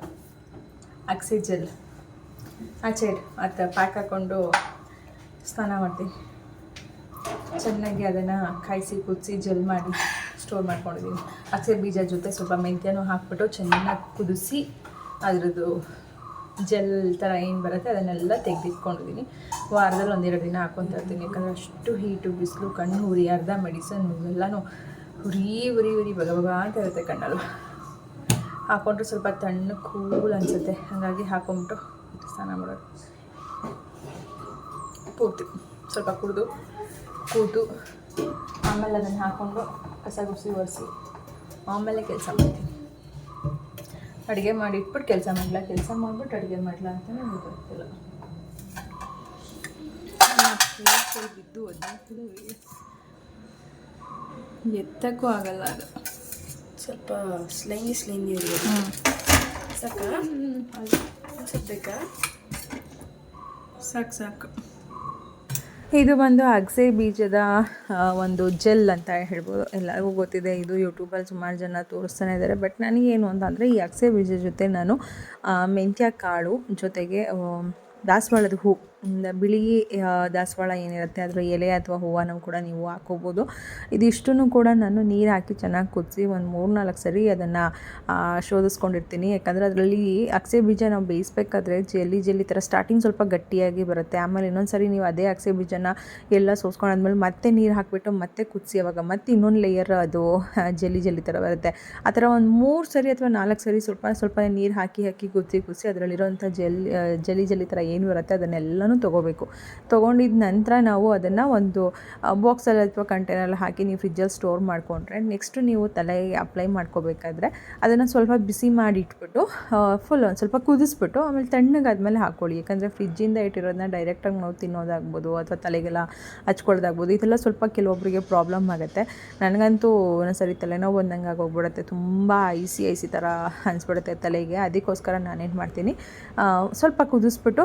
ಅಕ್ಸಿ ಜೆಲ್ ಆಚೆ ಇಡು ಅದು ಪ್ಯಾಕ್ ಹಾಕ್ಕೊಂಡು ಸ್ನಾನ ಮಾಡ್ತೀನಿ. ಚೆನ್ನಾಗಿ ಅದನ್ನು ಕಾಯಿಸಿ, ಕುದಿಸಿ ಜೆಲ್ ಮಾಡಿ ಸ್ಟೋರ್ ಮಾಡ್ಕೊಂಡಿದ್ದೀನಿ ಅಕ್ಸೆ ಬೀಜ ಜೊತೆ ಸ್ವಲ್ಪ ಮೆಂತ್ಯನೂ ಹಾಕ್ಬಿಟ್ಟು ಚೆನ್ನಾಗಿ ಕುದಿಸಿ, ಅದರದ್ದು ಜೆಲ್ ಥರ ಏನು ಬರುತ್ತೆ ಅದನ್ನೆಲ್ಲ ತೆಗೆದಿಟ್ಕೊಂಡಿದ್ದೀನಿ ವಾರದಲ್ಲಿ ಒಂದೆರಡು ದಿನ ಹಾಕ್ಕೊತಾ ಇರ್ತೀನಿ. ಯಾಕಂದರೆ ಅಷ್ಟು ಹೀಟು ಬಿಸಿಲು, ಕಣ್ಣು ಉರಿ, ಅರ್ಧ ಮೆಡಿಸನ್ ಎಲ್ಲನೂ ಉರಿ ಉರಿ ಉರಿ, ಬಗ ಬಗ ಅಂತ ಇರುತ್ತೆ ಕಣ್ಣಲ್ಲಿ. ಹಾಕ್ಕೊಂಡ್ರೆ ಸ್ವಲ್ಪ ತಣ್ಣಗೆ ಕೂಲ್ ಅನಿಸುತ್ತೆ. ಹಾಗಾಗಿ ಹಾಕ್ಕೊಂಬಿಟ್ಟು ಸ್ನಾನ ಮಾಡೋದು. ಪೂರ್ತಿ ಸ್ವಲ್ಪ ಕುಡಿದು, ಕೂತು ಆಮೇಲೆ ಅದನ್ನು ಹಾಕ್ಕೊಂಡು ಕಸ ಗುಡಿಸಿ ಒರೆಸಿ ಆಮೇಲೆ ಕೆಲಸ ಮಾಡ್ತೀನಿ. ಅಡುಗೆ ಮಾಡಿ ಇಟ್ಬಿಟ್ಟು ಕೆಲಸ ಮಾಡಲ, ಕೆಲಸ ಮಾಡಿಬಿಟ್ಟು ಅಡುಗೆ ಮಾಡಲ ಅಂತಲೇ ಗೊತ್ತಿಲ್ಲ. ಬಿದ್ದು ಒದ್ದಾಡ್ತಿದ್ದಾವೆ ಎತ್ತಕ್ಕೂ ಆಗಲ್ಲ ಅದು. ಸ್ವಲ್ಪ ಸ್ಲೈಂಗಿ ಸ್ಲೈಂಗಿ ಇರ್ಬೋದು ಸಾಕ? ಬೇಕಾ? ಸಾಕು ಸಾಕು. ಇದು ಬಂದು ಅಗಸೆ ಬೀಜದ ಒಂದು ಜೆಲ್ ಅಂತ ಹೇಳ್ಬೋದು. ಎಲ್ಲರಿಗೂ ಗೊತ್ತಿದೆ ಇದು ಯೂಟ್ಯೂಬಲ್ಲಿ ಸುಮಾರು ಜನ ತೋರಿಸ್ತಾನೆ ಇದ್ದಾರೆ. ಬಟ್ ನನಗೇನು ಅಂತಂದರೆ ಈ ಅಗಸೆ ಬೀಜದ ಜೊತೆ ನಾನು ಮೆಂತ್ಯ ಕಾಳು ಜೊತೆಗೆ ದಾಸವಾಳದ ಹೂ ಬಿಳಿ ದಾಸವಾಳ ಏನಿರುತ್ತೆ, ಅದರ ಎಲೆ ಅಥವಾ ಹೂವನ್ನು ಕೂಡ ನೀವು ಹಾಕೋಬೋದು. ಇದಿಷ್ಟನ್ನು ಕೂಡ ನಾನು ನೀರು ಹಾಕಿ ಚೆನ್ನಾಗಿ ಕುದಿಸಿ ಒಂದು ಮೂರು ನಾಲ್ಕು ಸರಿ ಅದನ್ನು ಶೋಧಿಸ್ಕೊಂಡಿರ್ತೀನಿ. ಯಾಕಂದರೆ ಅದರಲ್ಲಿ ಅಗಸೆ ಬೀಜ ನಾವು ಬೇಯಿಸ್ಬೇಕಾದ್ರೆ ಜೆಲ್ಲಿ ಜೆಲ್ಲಿ ಥರ ಸ್ಟಾರ್ಟಿಂಗ್ ಸ್ವಲ್ಪ ಗಟ್ಟಿಯಾಗಿ ಬರುತ್ತೆ. ಆಮೇಲೆ ಇನ್ನೊಂದು ಸರಿ ನೀವು ಅದೇ ಅಗಸೆ ಬೀಜನ ಎಲ್ಲ ಸೋಸ್ಕೊಂಡಾದ್ಮೇಲೆ ಮತ್ತೆ ನೀರು ಹಾಕಿಬಿಟ್ಟು ಮತ್ತೆ ಕುದಿಸಿ ಅವಾಗ ಮತ್ತೆ ಇನ್ನೊಂದು ಲೇಯರ್ ಅದು ಜೆಲ್ಲಿ ಜೆಲ್ಲಿ ಥರ ಬರುತ್ತೆ. ಆ ಥರ ಒಂದು ಮೂರು ಸರಿ ಅಥವಾ ನಾಲ್ಕು ಸರಿ ಸ್ವಲ್ಪ ಸ್ವಲ್ಪ ನೀರು ಹಾಕಿ ಹಾಕಿ ಕುದಿಸಿ ಕುದಿಸಿ ಅದರಲ್ಲಿರೋಂಥ ಜೆಲ್ ಜಲಿ ಜಲಿ ಥರ ಏನು ಬರುತ್ತೆ ಅದನ್ನೆಲ್ಲನೂ ತೊಗೋಬೇಕು. ತೊಗೊಂಡಿದ ನಂತರ ನಾವು ಅದನ್ನು ಒಂದು ಬಾಕ್ಸಲ್ಲಿ ಅಥವಾ ಕಂಟೈನಲ್ಲಿ ಹಾಕಿ ನೀವು ಫ್ರಿಜ್ಜಲ್ಲಿ ಸ್ಟೋರ್ ಮಾಡಿಕೊಂಡ್ರೆ ನೆಕ್ಸ್ಟ್ ನೀವು ತಲೆಗೆ ಅಪ್ಲೈ ಮಾಡ್ಕೋಬೇಕಾದ್ರೆ ಅದನ್ನು ಸ್ವಲ್ಪ ಬಿಸಿ ಮಾಡಿ ಇಟ್ಬಿಟ್ಟು ಫುಲ್ ಒಂದು ಸ್ವಲ್ಪ ಕುದಿಸ್ಬಿಟ್ಟು ಆಮೇಲೆ ತಣ್ಣಗಾದ್ಮೇಲೆ ಹಾಕ್ಕೊಳ್ಳಿ ಯಾಕಂದರೆ ಫ್ರಿಜ್ಜಿಂದ ಇಟ್ಟಿರೋದನ್ನ ಡೈರೆಕ್ಟಾಗಿ ನಾವು ತಿನ್ನೋದಾಗ್ಬೋದು ಅಥವಾ ತಲೆಗೆಲ್ಲ ಹಚ್ಕೊಳ್ಳೋದಾಗ್ಬೋದು ಇದೆಲ್ಲ ಸ್ವಲ್ಪ ಕೆಲವೊಬ್ಬರಿಗೆ ಪ್ರಾಬ್ಲಮ್ ಆಗುತ್ತೆ. ನನಗಂತೂ ಒಂದೊಂದ್ಸರಿ ತಲೆನೋವು ಬಂದಂಗೆ ಆಗೋಗ್ಬಿಡುತ್ತೆ. ತುಂಬ ಐಸಿ ಐಸಿ ಥರ ಅನಿಸ್ಬಿಡುತ್ತೆ ತಲೆಗೆ. ಅದಕ್ಕೋಸ್ಕರ ನಾನೇನು ಮಾಡ್ತೀನಿ ಸ್ವಲ್ಪ ಕುದಿಸ್ಬಿಟ್ಟು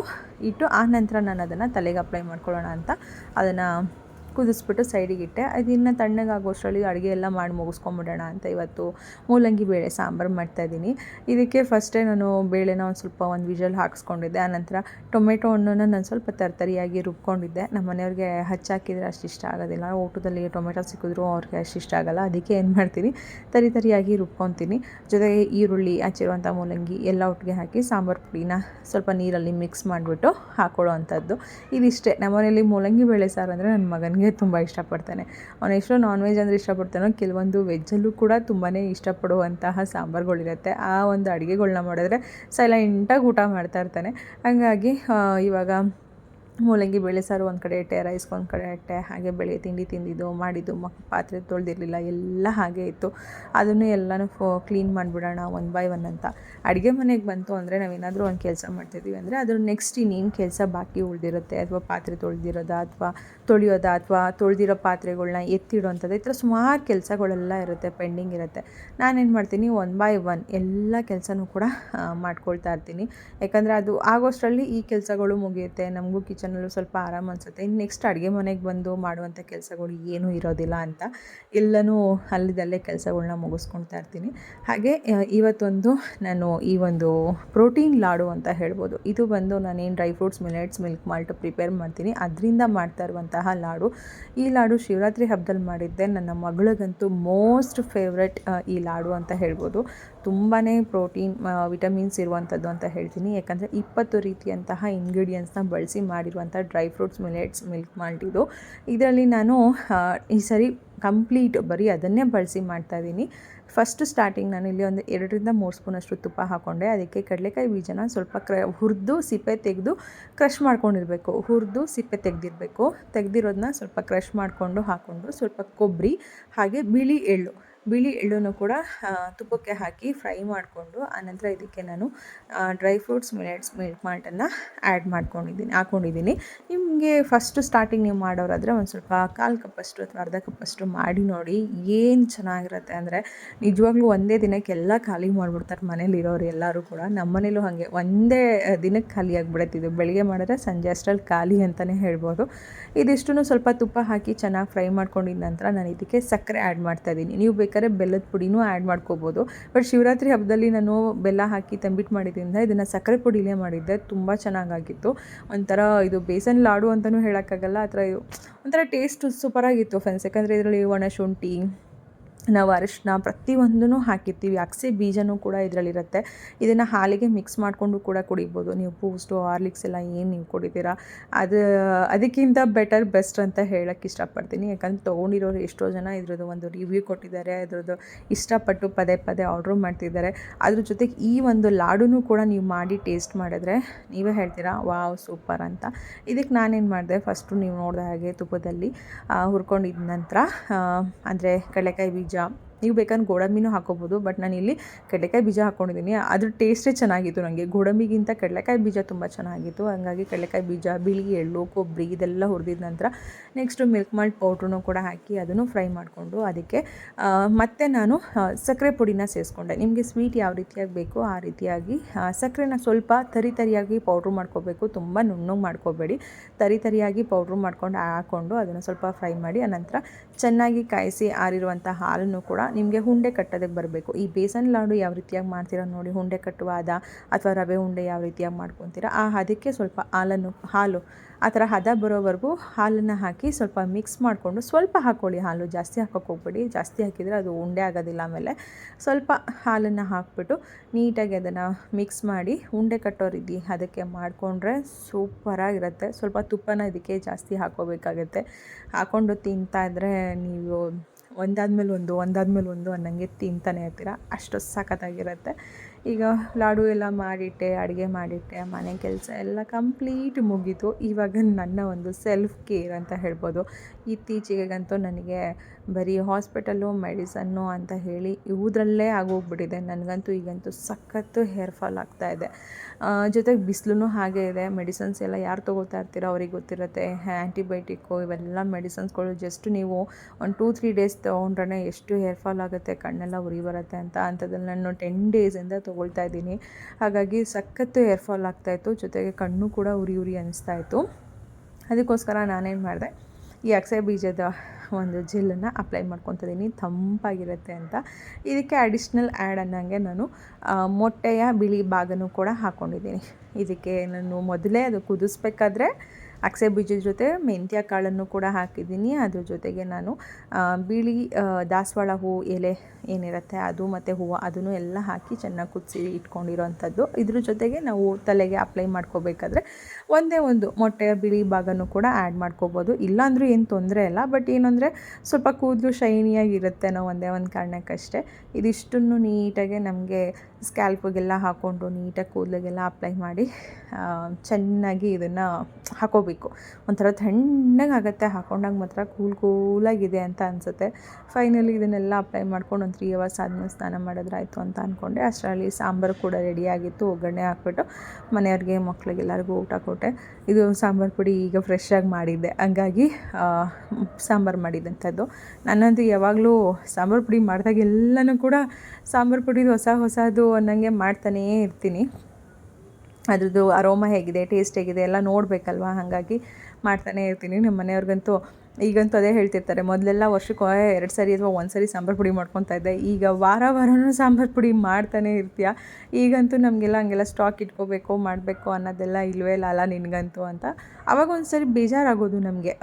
ಇಟ್ಟು ಆ ನಂತರ ನಾನು ಅದನ್ನು ತಲೆಗೆ ಅಪ್ಲೈ ಮಾಡ್ಕೊಳ್ಳೋಣ ಅಂತ ಅದನ್ನು ಕುದಿಸ್ಬಿಟ್ಟು ಸೈಡಿಗೆ ಇಟ್ಟೆ. ಅದನ್ನು ತಣ್ಣಗಾಗೋಷ್ಟರಲ್ಲಿ ಅಡುಗೆ ಎಲ್ಲ ಮಾಡಿ ಮುಗಿಸ್ಕೊಂಬಿಡೋಣ ಅಂತ ಇವತ್ತು ಮೂಲಂಗಿ ಬೇಳೆ ಸಾಂಬಾರು ಮಾಡ್ತಾಯಿದ್ದೀನಿ ಇದಕ್ಕೆ ಫಸ್ಟೇ ನಾನು ಬೇಳೆನ ಒಂದು ಸ್ವಲ್ಪ ಒಂದು ವಿಷಲ್ ಹಾಕ್ಸ್ಕೊಂಡಿದ್ದೆ. ಆನಂತರ ಟೊಮೆಟೊ ಹಣ್ಣನ್ನು ನಾನು ಸ್ವಲ್ಪ ತರ್ತರಿಯಾಗಿ ರುಬ್ಕೊಂಡಿದ್ದೆ. ನಮ್ಮ ಮನೆಯವ್ರಿಗೆ ಹಚ್ಚಾಕಿದ್ರೆ ಅಷ್ಟು ಇಷ್ಟ ಆಗೋದಿಲ್ಲ. ಊಟದಲ್ಲಿ ಟೊಮೆಟೊ ಸಿಕ್ಕಿದ್ರು ಅವ್ರಿಗೆ ಅಷ್ಟು ಇಷ್ಟ ಆಗಲ್ಲ. ಅದಕ್ಕೆ ಏನು ಮಾಡ್ತೀನಿ, ತರಿ ತರಿಯಾಗಿ ರುಬ್ಕೊತೀನಿ. ಜೊತೆಗೆ ಈರುಳ್ಳಿ ಹಚ್ಚಿರುವಂಥ ಮೂಲಂಗಿ ಎಲ್ಲ ಒಟ್ಟಿಗೆ ಹಾಕಿ ಸಾಂಬಾರು ಪುಡಿನ ಸ್ವಲ್ಪ ನೀರಲ್ಲಿ ಮಿಕ್ಸ್ ಮಾಡಿಬಿಟ್ಟು ಹಾಕೊಳ್ಳೋ ಅಂಥದ್ದು ಇದಿಷ್ಟೇ. ನಮ್ಮನೇಲಿ ಮೂಲಂಗಿ ಬೇಳೆ ಸಾರು ಅಂದರೆ ನನ್ನ ಮಗನಿಗೆ ತುಂಬ ಇಷ್ಟಪಡ್ತಾನೆ. ಅವನು ಎಷ್ಟು ನಾನ್ ವೆಜ್ ಅಂದರೆ ಇಷ್ಟಪಡ್ತಾನೋ, ಕೆಲವೊಂದು ವೆಜ್ಜಲ್ಲೂ ಕೂಡ ತುಂಬಾ ಇಷ್ಟಪಡುವಂತಹ ಸಾಂಬಾರುಗಳಿರುತ್ತೆ. ಆ ಒಂದು ಅಡುಗೆಗಳನ್ನ ಮಾಡಿದ್ರೆ ಸೈಲೆಂಟಾಗಿ ಊಟ ಮಾಡ್ತಾ ಇರ್ತಾನೆ. ಹಾಗಾಗಿ ಇವಾಗ ಮೂಲಂಗಿ ಬೇಳೆ ಸಾರು ಒಂದು ಕಡೆ ಇಟ್ಟೆ ರೈಸ್ ಒಂದು ಕಡೆ ಇಟ್ಟೆ, ಹಾಗೆ ಬೆಳಗ್ಗೆ ತಿಂಡಿ ತಿಂದಿದ್ದು, ಮಾಡಿದ್ದು ಮಕ್ ಪಾತ್ರೆ ತೊಳೆದಿರಲಿಲ್ಲ, ಎಲ್ಲ ಹಾಗೆ ಇತ್ತು. ಅದನ್ನು ಎಲ್ಲನೂ ಫೋ ಕ್ಲೀನ್ ಮಾಡಿಬಿಡೋಣ ಒನ್ ಬೈ ಒನ್ ಅಂತ. ಅಡುಗೆ ಮನೆಗೆ ಬಂತು ಅಂದರೆ ನಾವೇನಾದರೂ ಒಂದು ಕೆಲಸ ಮಾಡ್ತಿದ್ದೀವಿ ಅಂದರೆ ಅದ್ರ ನೆಕ್ಸ್ಟ್ ಇನ್ನೇನು ಕೆಲಸ ಬಾಕಿ ಉಳಿದಿರುತ್ತೆ? ಅಥವಾ ಪಾತ್ರೆ ತೊಳೆದಿರೋದ? ಅಥವಾ ತೊಳೆಯೋದ? ಅಥವಾ ತೊಳೆದಿರೋ ಪಾತ್ರೆಗಳನ್ನ ಎತ್ತಿಡೋಂಥದ್ದು? ಈ ಥರ ಸುಮಾರು ಕೆಲಸಗಳೆಲ್ಲ ಇರುತ್ತೆ, ಪೆಂಡಿಂಗ್ ಇರುತ್ತೆ. ನಾನೇನು ಮಾಡ್ತೀನಿ ಒನ್ ಬೈ ಒನ್ ಎಲ್ಲ ಕೆಲಸನೂ ಕೂಡ ಮಾಡ್ಕೊಳ್ತಾ ಇರ್ತೀನಿ. ಯಾಕಂದರೆ ಅದು ಆಗೋಷ್ಟರಲ್ಲಿ ಈ ಕೆಲಸಗಳು ಮುಗಿಯುತ್ತೆ, ನಮಗೂ ಕಿಚನಲ್ಲೂ ಸ್ವಲ್ಪ ಆರಾಮ ಅನಿಸುತ್ತೆ. ಇನ್ನು ನೆಕ್ಸ್ಟ್ ಅಡುಗೆ ಮನೆಗೆ ಬಂದು ಮಾಡುವಂಥ ಕೆಲಸಗಳು ಏನೂ ಇರೋದಿಲ್ಲ ಅಂತ ಎಲ್ಲನೂ ಅಲ್ಲಿದಲ್ಲೇ ಕೆಲಸಗಳನ್ನ ಮುಗಿಸ್ಕೊಳ್ತಾ ಇರ್ತೀನಿ. ಹಾಗೆ ಇವತ್ತೊಂದು ನಾನು ಈ ಒಂದು ಪ್ರೋಟೀನ್ ಲಾಡು ಅಂತ ಹೇಳ್ಬೋದು. ಇದು ಬಂದು ನಾನೇನು dry fruits millets milk malt prepare ಮಾಡ್ತೀನಿ. ಅದರಿಂದ ಮಾಡ್ತಾ ಇರುವಂತಹ ಲಾಡು. ಈ ಲಾಡು ಶಿವರಾತ್ರಿ ಹಬ್ಬದಲ್ಲಿ ಮಾಡಿದ್ದೆ. ನನ್ನ ಮಗಳಿಗಂತೂ ಮೋಸ್ಟ್ ಫೇವ್ರೆಟ್ ಈ ಲಾಡು ಅಂತ ಹೇಳ್ಬೋದು. ತುಂಬಾ ಪ್ರೋಟೀನ್ ವಿಟಮಿನ್ಸ್ ಇರುವಂಥದ್ದು ಅಂತ ಹೇಳ್ತೀನಿ. ಯಾಕಂದರೆ ಇಪ್ಪತ್ತು ರೀತಿಯಂತಹ ಇಂಗ್ರೀಡಿಯೆಂಟ್ಸ್ನ ಬಳಸಿ ಮಾಡಿರುವಂಥ dry fruits millets milk malt ಇದು. ಇದರಲ್ಲಿ ನಾನು ಈ ಸರಿ ಕಂಪ್ಲೀಟ್ ಬರೀ ಅದನ್ನೇ ಬಳಸಿ ಮಾಡ್ತಾಯಿದ್ದೀನಿ ಫಸ್ಟ್ ಸ್ಟಾರ್ಟಿಂಗ್ ನಾನು ಇಲ್ಲಿ ಒಂದು ಎರಡರಿಂದ ಮೂರು ಸ್ಪೂನಷ್ಟು ತುಪ್ಪ ಹಾಕ್ಕೊಂಡೆ ಅದಕ್ಕೆ ಕಡಲೆಕಾಯಿ ಬೀಜನ ಸ್ವಲ್ಪ ಕ್ರ, ಹುರಿದು ಸಿಪ್ಪೆ ತೆಗೆದು ಕ್ರಷ್ ಮಾಡ್ಕೊಂಡಿರಬೇಕು. ಹುರಿದು ಸಿಪ್ಪೆ ತೆಗೆದಿರಬೇಕು. ತೆಗೆದಿರೋದನ್ನ ಸ್ವಲ್ಪ ಕ್ರಷ್ ಮಾಡಿಕೊಂಡು ಹಾಕ್ಕೊಂಡು ಸ್ವಲ್ಪ ಕೊಬ್ಬರಿ, ಹಾಗೆ ಬಿಳಿ ಎಳ್ಳು. ಬಿಳಿ ಎಳ್ಳನ್ನು ಕೂಡ ತುಪ್ಪಕ್ಕೆ ಹಾಕಿ ಫ್ರೈ ಮಾಡಿಕೊಂಡು ಆನಂತರ ಇದಕ್ಕೆ ನಾನು ಡ್ರೈ ಫ್ರೂಟ್ಸ್ ಮಿಲೆಟ್ಸ್ ಮಿಲ್ಕ್ ಮಾಲ್ಟನ್ನು ಆ್ಯಡ್ ಮಾಡ್ಕೊಂಡಿದ್ದೀನಿ ಹಾಕ್ಕೊಂಡಿದ್ದೀನಿ ನಿಮಗೆ ಫಸ್ಟು ಸ್ಟಾರ್ಟಿಂಗ್ ನೀವು ಮಾಡೋರಾದರೆ ಒಂದು ಸ್ವಲ್ಪ ಕಾಲು ಕಪ್ಪಷ್ಟು ಅಥವಾ ಅರ್ಧ ಕಪ್ಪಷ್ಟು ಮಾಡಿ ನೋಡಿ, ಏನು ಚೆನ್ನಾಗಿರುತ್ತೆ ಅಂದರೆ, ನಿಜವಾಗ್ಲೂ ಒಂದೇ ದಿನಕ್ಕೆ ಎಲ್ಲ ಖಾಲಿ ಮಾಡಿಬಿಡ್ತಾರೆ ಮನೇಲಿರೋರು ಎಲ್ಲರೂ ಕೂಡ. ನಮ್ಮ ಮನೇಲೂ ಹಾಗೆ, ಒಂದೇ ದಿನಕ್ಕೆ ಖಾಲಿ ಇದು ಬೆಳಿಗ್ಗೆ ಮಾಡಿದ್ರೆ ಸಂಜೆ ಅಷ್ಟರಲ್ಲಿ ಖಾಲಿ ಅಂತಲೇ ಹೇಳ್ಬೋದು. ಇದಿಷ್ಟು ಸ್ವಲ್ಪ ತುಪ್ಪ ಹಾಕಿ ಚೆನ್ನಾಗಿ ಫ್ರೈ ಮಾಡ್ಕೊಂಡಿದ್ದ ನಂತರ ನಾನು ಇದಕ್ಕೆ ಸಕ್ಕರೆ ಆ್ಯಡ್ ಮಾಡ್ತಾಯಿದ್ದೀನಿ ನೀವು ಬೇಕಾದ್ರೆ ಬೆಲ್ಲದ ಪುಡಿನೂ ಆ್ಯಡ್ ಮಾಡ್ಕೋಬೋದು. ಬಟ್ ಶಿವರಾತ್ರಿ ಹಬ್ಬದಲ್ಲಿ ನಾನು ಬೆಲ್ಲ ಹಾಕಿ ತಂಬಿಟ್ಟು ಮಾಡಿದ್ರಿಂದ ಇದನ್ನು ಸಕ್ಕರೆ ಪುಡಿಲೇ ಮಾಡಿದ್ದೆ. ತುಂಬ ಚೆನ್ನಾಗಾಗಿತ್ತು. ಒಂಥರ ಇದು ಬೇಸನ್ ಲಾಡು ಅಂತಲೂ ಹೇಳೋಕ್ಕಾಗಲ್ಲ, ಆ ಥರ ಒಂಥರ ಟೇಸ್ಟ್ ಸೂಪರಾಗಿತ್ತು ಫ್ರೆಂಡ್ಸ್ ಯಾಕಂದರೆ ಇದರಲ್ಲಿ ಒಣ ಶುಂಠಿ ನಾವು ಅರಿಶಿನ ಪ್ರತಿಯೊಂದೂ ಹಾಕಿರ್ತೀವಿ. ಅಗಸೆ ಬೀಜನೂ ಕೂಡ ಇದರಲ್ಲಿರುತ್ತೆ. ಇದನ್ನು ಹಾಲಿಗೆ ಮಿಕ್ಸ್ ಮಾಡಿಕೊಂಡು ಕೂಡ ಕುಡಿಬೋದು. ನೀವು ಬೂಸ್ಟು ಹಾರ್ಲಿಕ್ಸ್ ಎಲ್ಲ ಏನು ನೀವು ಕುಡಿತೀರಾ? ಅದು, ಅದಕ್ಕಿಂತ ಬೆಟರ್ ಬೆಸ್ಟ್ ಅಂತ ಹೇಳೋಕ್ಕೆ ಇಷ್ಟಪಡ್ತೀನಿ. ಯಾಕಂದ್ರೆ ತೊಗೊಂಡಿರೋರು ಎಷ್ಟೋ ಜನ ಇದ್ರದ್ದು ಒಂದು ರಿವ್ಯೂ ಕೊಟ್ಟಿದ್ದಾರೆ. ಅದರದ್ದು ಇಷ್ಟಪಟ್ಟು ಪದೇ ಪದೇ ಆರ್ಡ್ರ್ ಮಾಡ್ತಿದ್ದಾರೆ. ಅದ್ರ ಜೊತೆಗೆ ಈ ಒಂದು ಲಾಡುನೂ ಕೂಡ ನೀವು ಮಾಡಿ ಟೇಸ್ಟ್ ಮಾಡಿದ್ರೆ ನೀವೇ ಹೇಳ್ತೀರಾ, ವಾವ್ ಸೂಪರ್ ಅಂತ. ಇದಕ್ಕೆ ನಾನೇನು ಮಾಡಿದೆ ಫಸ್ಟು ನೀವು ನೋಡಿದ ಹಾಗೆ ತುಪ್ಪದಲ್ಲಿ ಹುರ್ಕೊಂಡಿದ್ದ ನಂತರ ಅಂದರೆ ಕಡಲೆಕಾಯಿ ಬೀಜ yapacağım. ನೀವು ಬೇಕಾದ್ರೆ ಗೋಡಂಬಿನೂ ಹಾಕೋಬೋದು ಬಟ್ ಇಲ್ಲಿ ಕಡಲೆಕಾಯಿ ಬೀಜ ಹಾಕ್ಕೊಂಡಿದ್ದೀನಿ ಅದ್ರ ಟೇಸ್ಟೇ ಚೆನ್ನಾಗಿತ್ತು ನನಗೆ ಗೋಡಂಬಿಗಿಂತ ಕಡಲೆಕಾಯಿ ಬೀಜ ತುಂಬ ಚೆನ್ನಾಗಿತ್ತು. ಹಂಗಾಗಿ ಕಡಲೆಕಾಯಿ ಬೀಜ, ಬಿಳಿ ಎಳ್ಳು, ಕೊಬ್ಬರಿ ಇದೆಲ್ಲ ಹುರಿದಿದ ನಂತರ ನೆಕ್ಸ್ಟು ಮಿಲ್ಕ್ ಮಾಲ್ಟ್ ಪೌಡ್ರೂ ಕೂಡ ಹಾಕಿ ಅದನ್ನು ಫ್ರೈ ಮಾಡಿಕೊಂಡು ಅದಕ್ಕೆ ಮತ್ತೆ ನಾನು ಸಕ್ಕರೆ ಪುಡಿನ ಸೇರಿಸ್ಕೊಂಡೆ. ನಿಮಗೆ ಸ್ವೀಟ್ ಯಾವ ರೀತಿಯಾಗಿ ಬೇಕೋ ಆ ರೀತಿಯಾಗಿ ಸಕ್ಕರೆನ ಸ್ವಲ್ಪ ತರಿ ತರಿಯಾಗಿ ಪೌಡ್ರ್ ಮಾಡ್ಕೋಬೇಕು. ತುಂಬ ನುಣ್ಣು ಮಾಡ್ಕೋಬೇಡಿ. ತರಿ ತರಿಯಾಗಿ ಪೌಡ್ರ್ ಮಾಡ್ಕೊಂಡು ಹಾಕ್ಕೊಂಡು ಅದನ್ನು ಸ್ವಲ್ಪ ಫ್ರೈ ಮಾಡಿ ಆನಂತರ ಚೆನ್ನಾಗಿ ಕಾಯಿಸಿ ಆರಿರುವಂಥ ಹಾಲನ್ನು ಕೂಡ ನಿಮಗೆ ಹುಂಡೆ ಕಟ್ಟೋದಕ್ಕೆ ಬರಬೇಕು. ಈ ಬೇಸನ್ ಲಾಡು ಯಾವ ರೀತಿಯಾಗಿ ಮಾಡ್ತೀರಾ ನೋಡಿ, ಹುಂಡೆ ಕಟ್ಟುವ ಹದ ಅಥವಾ ರವೆ ಉಂಡೆ ಯಾವ ರೀತಿಯಾಗಿ ಮಾಡ್ಕೊತೀರಾ? ಆ ಹದಕ್ಕೆ ಸ್ವಲ್ಪ ಹಾಲನ್ನು, ಹಾಲು, ಆ ಥರ ಹದ ಬರೋವರೆಗೂ ಹಾಲನ್ನು ಹಾಕಿ ಸ್ವಲ್ಪ ಮಿಕ್ಸ್ ಮಾಡಿಕೊಂಡು ಸ್ವಲ್ಪ ಹಾಕ್ಕೊಳ್ಳಿ. ಹಾಲು ಜಾಸ್ತಿ ಹಾಕೋಕ್ಕೆ ಹೋಗ್ಬೇಡಿ. ಜಾಸ್ತಿ ಹಾಕಿದರೆ ಅದು ಉಂಡೆ ಆಗೋದಿಲ್ಲ ಆಮೇಲೆ. ಸ್ವಲ್ಪ ಹಾಲನ್ನು ಹಾಕ್ಬಿಟ್ಟು ನೀಟಾಗಿ ಅದನ್ನು ಮಿಕ್ಸ್ ಮಾಡಿ ಉಂಡೆ ಕಟ್ಟೋ ರೀತಿ ಅದಕ್ಕೆ ಮಾಡಿಕೊಂಡ್ರೆ ಸೂಪರಾಗಿರುತ್ತೆ. ಸ್ವಲ್ಪ ತುಪ್ಪನ ಇದಕ್ಕೆ ಜಾಸ್ತಿ ಹಾಕೋಬೇಕಾಗತ್ತೆ. ಹಾಕ್ಕೊಂಡು ತಿಂತಾ ಇದ್ದರೆ ನೀವು ಒಂದಾದ್ಮೇಲೆ ಒಂದು ಒಂದಾದ್ಮೇಲೆ ಒಂದು ಅನ್ನಂಗೆ ತಿಂತಾನೆ ಇರ್ತೀರ. ಅಷ್ಟು ಸಖತ್ತಾಗಿರುತ್ತೆ. ಈಗ ಲಾಡು ಎಲ್ಲ ಮಾಡಿಟ್ಟೆ, ಅಡುಗೆ ಮಾಡಿಟ್ಟೆ, ಮನೆ ಕೆಲಸ ಎಲ್ಲ ಕಂಪ್ಲೀಟ್ ಮುಗೀತು. ಇವಾಗ ನನ್ನ ಒಂದು ಸೆಲ್ಫ್ ಕೇರ್ ಅಂತ ಹೇಳ್ಬೋದು. ಇತ್ತೀಚೆಗಂತೂ ನನಗೆ ಬರೀ ಹಾಸ್ಪಿಟಲ್ಲು ಮೆಡಿಸನ್ನು ಅಂತ ಹೇಳಿ ಇವುದ್ರಲ್ಲೇ ಆಗೋಗ್ಬಿಟ್ಟಿದೆ. ನನಗಂತೂ ಈಗಂತೂ ಸಖತ್ತು ಹೇರ್ ಫಾಲ್ ಆಗ್ತಾ ಇದೆ. ಜೊತೆಗೆ ಬಿಸಿಲು ಹಾಗೆ ಇದೆ. ಮೆಡಿಸನ್ಸ್ ಎಲ್ಲ ಯಾರು ತೊಗೋತಾ ಇರ್ತೀರೋ ಅವ್ರಿಗೆ ಗೊತ್ತಿರುತ್ತೆ. ಆ್ಯಂಟಿಬಯೋಟಿಕ್ಕು ಇವೆಲ್ಲ ಮೆಡಿಸನ್ಸ್ಗಳು ಜಸ್ಟ್ ನೀವು ಒಂದು ಟೂ, ತ್ರೀ ಡೇಸ್ ತೊಗೊಂಡ್ರೆ ಎಷ್ಟು ಹೇರ್ ಫಾಲ್ ಆಗುತ್ತೆ, ಕಣ್ಣೆಲ್ಲ ಉರಿ ಬರುತ್ತೆ ಅಂತ ಅಂಥದ್ದಲ್ಲಿ ನಾನು ಟೆನ್ ಡೇಸಿಂದ ತೊಗೊಳ್ತಾ ಇದ್ದೀನಿ. ಹಾಗಾಗಿ ಸಖತ್ತು ಹೇರ್ ಫಾಲ್ ಆಗ್ತಾಯಿತ್ತು ಜೊತೆಗೆ ಕಣ್ಣು ಕೂಡ ಉರಿ ಉರಿ ಅನ್ನಿಸ್ತಾ ಇತ್ತು. ಅದಕ್ಕೋಸ್ಕರ ನಾನೇನು ಮಾಡಿದೆ ಈ ಅಕ್ಸೆ ಬೀಜದ ಒಂದು ಜೆಲ್ಲನ್ನು ಅಪ್ಲೈ ಮಾಡ್ಕೊತಿದ್ದೀನಿ ತಂಪಾಗಿರುತ್ತೆ ಅಂತ. ಇದಕ್ಕೆ ಅಡಿಷ್ನಲ್ ಆ್ಯಡ್ ಅನ್ನಂಗೆ ನಾನು ಮೊಟ್ಟೆಯ ಬಿಳಿ ಭಾಗನೂ ಕೂಡ ಹಾಕ್ಕೊಂಡಿದ್ದೀನಿ ಇದಕ್ಕೆ ನಾನು ಮೊದಲೇ ಅದು ಕುದಿಸ್ಬೇಕಾದ್ರೆ ಅಕ್ಸೆ ಬೀಜದ ಜೊತೆ ಮೆಂತ್ಯ ಕಾಳನ್ನು ಕೂಡ ಹಾಕಿದ್ದೀನಿ. ಅದ್ರ ಜೊತೆಗೆ ನಾನು ಬಿಳಿ ದಾಸವಾಳ ಹೂ ಎಲೆ ಏನಿರುತ್ತೆ ಅದು ಮತ್ತು ಹೂವು ಅದನ್ನು ಎಲ್ಲ ಹಾಕಿ ಚೆನ್ನಾಗಿ ಕುದಿಸಿ ಇಟ್ಕೊಂಡಿರೋವಂಥದ್ದು ಇದ್ರ ಜೊತೆಗೆ ನಾವು ತಲೆಗೆ ಅಪ್ಲೈ ಮಾಡ್ಕೋಬೇಕಾದ್ರೆ ಒಂದೇ ಒಂದು ಮೊಟ್ಟೆಯ ಬಿಳಿ ಭಾಗನೂ ಕೂಡ ಆ್ಯಡ್ ಮಾಡ್ಕೋಬೋದು. ಇಲ್ಲಾಂದ್ರೂ ಏನು ತೊಂದರೆ ಇಲ್ಲ ಬಟ್ ಏನಂದರೆ ಸ್ವಲ್ಪ ಕೂದಲು ಶೈನಿಯಾಗಿರುತ್ತೆ ನಾವು ಒಂದೇ ಒಂದು ಕಾರಣಕ್ಕಷ್ಟೇ. ಇದಿಷ್ಟನ್ನು ನೀಟಾಗಿ ನಮಗೆ ಸ್ಕ್ಯಾಲ್ಪಿಗೆಲ್ಲ ಹಾಕ್ಕೊಂಡು ನೀಟಾಗಿ ಕೂದಲಿಗೆಲ್ಲ ಅಪ್ಲೈ ಮಾಡಿ ಚೆನ್ನಾಗಿ ಇದನ್ನು ಹಾಕೋಬೇಕು. ಒಂಥರ ತಣ್ಣಗೆ ಆಗುತ್ತೆ ಹಾಕೊಂಡಾಗ ಮಾತ್ರ ಕೂಲ್ ಕೂಲಾಗಿದೆ ಅಂತ ಅನಿಸುತ್ತೆ. ಫೈನಲಿ ಇದನ್ನೆಲ್ಲ ಅಪ್ಲೈ ಮಾಡ್ಕೊಂಡು ಒಂದು ತ್ರೀ ಅವರ್ಸ್ ಆದಮೇಲೆ ಸ್ನಾನ ಮಾಡಿದ್ರಾಯಿತು ಅಂತ ಅಂದ್ಕೊಂಡೆ ಅಷ್ಟರಲ್ಲಿ ಸಾಂಬಾರು ಕೂಡ ರೆಡಿಯಾಗಿತ್ತು ಒಗ್ಗರಣೆ ಹಾಕ್ಬಿಟ್ಟು ಮನೆಯವ್ರಿಗೆ ಮಕ್ಳಿಗೆಲ್ಲರಿಗೂ ಊಟ ಕೊಟ್ಟೆ. ಇದು ಸಾಂಬಾರು ಪುಡಿ ಈಗ ಫ್ರೆಶ್ಶಾಗಿ ಮಾಡಿದ್ದೆ. ಹಂಗಾಗಿ ಸಾಂಬಾರು ಮಾಡಿದಂಥದ್ದು. ನಾನಂತೂ ಯಾವಾಗಲೂ ಸಾಂಬಾರು ಪುಡಿ ಮಾಡಿದಾಗ ಎಲ್ಲನೂ ಕೂಡ ಸಾಂಬಾರು ಪುಡಿದು ಹೊಸ ಹೊಸದು ಅನ್ನಂಗೆ ಮಾಡ್ತಾನೇ ಇರ್ತೀನಿ. ಅದ್ರದ್ದು ಅರೋಮ ಹೇಗಿದೆ ಟೇಸ್ಟ್ ಹೇಗಿದೆ ಎಲ್ಲ ನೋಡಬೇಕಲ್ವ? ಹಾಗಾಗಿ ಮಾಡ್ತಾನೆ ಇರ್ತೀನಿ. ನಮ್ಮ ಮನೆಯವ್ರಿಗಂತೂ ಈಗಂತೂ ಅದೇ ಹೇಳ್ತಿರ್ತಾರೆ. ಮೊದಲೆಲ್ಲ ವರ್ಷಕ್ಕೆ ಎರಡು ಸರಿ ಅಥವಾ ಒಂದು ಸರಿ ಸಾಂಬಾರು ಪುಡಿ ಮಾಡ್ಕೊತಾ ಇದ್ದೆ. ಈಗ ವಾರ ವಾರನೂ ಸಾಂಬಾರು ಪುಡಿ ಮಾಡ್ತಾನೆ ಇರ್ತೀಯ? ಈಗಂತೂ ನಮಗೆಲ್ಲ ಹಂಗೆಲ್ಲ ಸ್ಟಾಕ್ ಇಟ್ಕೋಬೇಕು, ಮಾಡಬೇಕು ಅನ್ನೋದೆಲ್ಲ ಇಲ್ವೇ ಇಲ್ಲ ಅಲ್ಲ ನಿನಗಂತೂ ಅಂತ ಅವಾಗ ಒಂದು ಸರಿ ಬೇಜಾರಾಗೋದು ನಮಗೆ.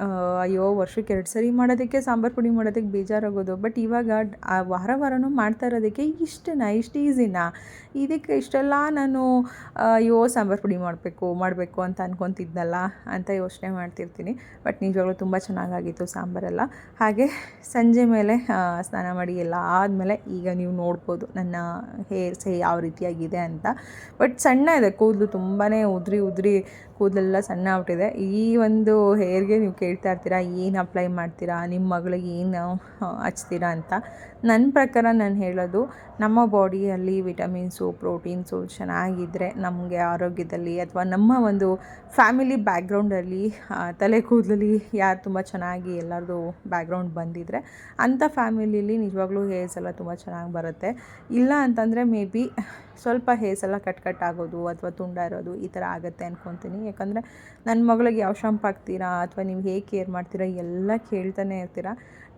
ಅಯ್ಯೋ, ವರ್ಷಕ್ಕೆ ಎರಡು ಸರಿ ಮಾಡೋದಕ್ಕೆ ಸಾಂಬಾರು ಪುಡಿ ಮಾಡೋದಕ್ಕೆ ಬೇಜಾರಾಗೋದು. ಬಟ್ ಇವಾಗ ಆ ವಾರ ವಾರನೂ ಮಾಡ್ತಾ ಇರೋದಕ್ಕೆ ಇಷ್ಟನಾ ಇಷ್ಟು ಈಸಿನಾ ಇದಕ್ಕೆ ಇಷ್ಟೆಲ್ಲ ನಾನು ಅಯ್ಯೋ, ಸಾಂಬಾರು ಪುಡಿ ಮಾಡಬೇಕು ಮಾಡಬೇಕು ಅಂತ ಅನ್ಕೊತಿದ್ನಲ್ಲ ಅಂತ ಯೋಚನೆ ಮಾಡ್ತಿರ್ತೀನಿ. ಬಟ್ ನಿಜವಾಗ್ಲೂ ತುಂಬ ಚೆನ್ನಾಗಾಗಿತ್ತು ಸಾಂಬಾರೆಲ್ಲ. ಹಾಗೆ ಸಂಜೆ ಮೇಲೆ ಸ್ನಾನ ಮಾಡಿ ಎಲ್ಲ ಆದಮೇಲೆ ಈಗ ನೀವು ನೋಡ್ಬೋದು ನನ್ನ ಹೇರ್ಸ್ ಯಾವ ರೀತಿಯಾಗಿದೆ ಅಂತ. ಬಟ್ ಸಣ್ಣ ಇದೆ, ಕೂದಲು ತುಂಬಾ ಉದುರಿ, ಉದ್ರಿ ಕೂದಲೆಲ್ಲ ಸಣ್ಣ ಆಗ್ಬಿಟ್ಟಿದೆ ಈ ಒಂದು ಹೇರ್ಗೆ ನೀವು ಕೇಳ್ತಾ ಇರ್ತೀರಾ, ಏನು ಅಪ್ಲೈ ಮಾಡ್ತೀರಾ ನಿಮ್ಮ ಮಗಳಿಗೆ ಏನು ಹಚ್ತೀರಾ ಅಂತ. ನನ್ನ ಪ್ರಕಾರ ನಾನು ಹೇಳೋದು, ನಮ್ಮ ಬಾಡಿಯಲ್ಲಿ ವಿಟಮಿನ್ಸು, ಪ್ರೋಟೀನ್ಸು ಚೆನ್ನಾಗಿದ್ದರೆ ನಮಗೆ ಆರೋಗ್ಯದಲ್ಲಿ ಅಥವಾ ನಮ್ಮ ಒಂದು ಫ್ಯಾಮಿಲಿ ಬ್ಯಾಕ್ಗ್ರೌಂಡಲ್ಲಿ ತಲೆ ಕೂದಲಲ್ಲಿ ಯಾರು ತುಂಬ ಚೆನ್ನಾಗಿ ಎಲ್ಲರದು ಬ್ಯಾಕ್ಗ್ರೌಂಡ್ ಬಂದಿದ್ದರೆ ಅಂಥ ಫ್ಯಾಮಿಲಿಲಿ ನಿಜವಾಗ್ಲೂ ಹೇರ್ಸ್ ಎಲ್ಲ ತುಂಬ ಚೆನ್ನಾಗಿ ಬರುತ್ತೆ. ಇಲ್ಲ ಅಂತಂದರೆ ಮೇ ಬಿ ಸ್ವಲ್ಪ ಹೇರ್ಸ್ ಎಲ್ಲ ಕಟ್ ಕಟ್ ಆಗೋದು ಅಥವಾ ತುಂಡ ಇರೋದು ಈ ಥರ ಆಗುತ್ತೆ ಅನ್ಕೊತೀನಿ. ಯಾಕಂದರೆ ನನ್ನ ಮಗಳಿಗೆ ಯಾವ ಶಾಂಪ್ ಹಾಕ್ತೀರಾ ಅಥವಾ ನೀವು ಹೇಗೆ ಕೇರ್ ಮಾಡ್ತೀರಾ ಎಲ್ಲ ಕೇಳ್ತಾನೆ ಇರ್ತೀರಾ.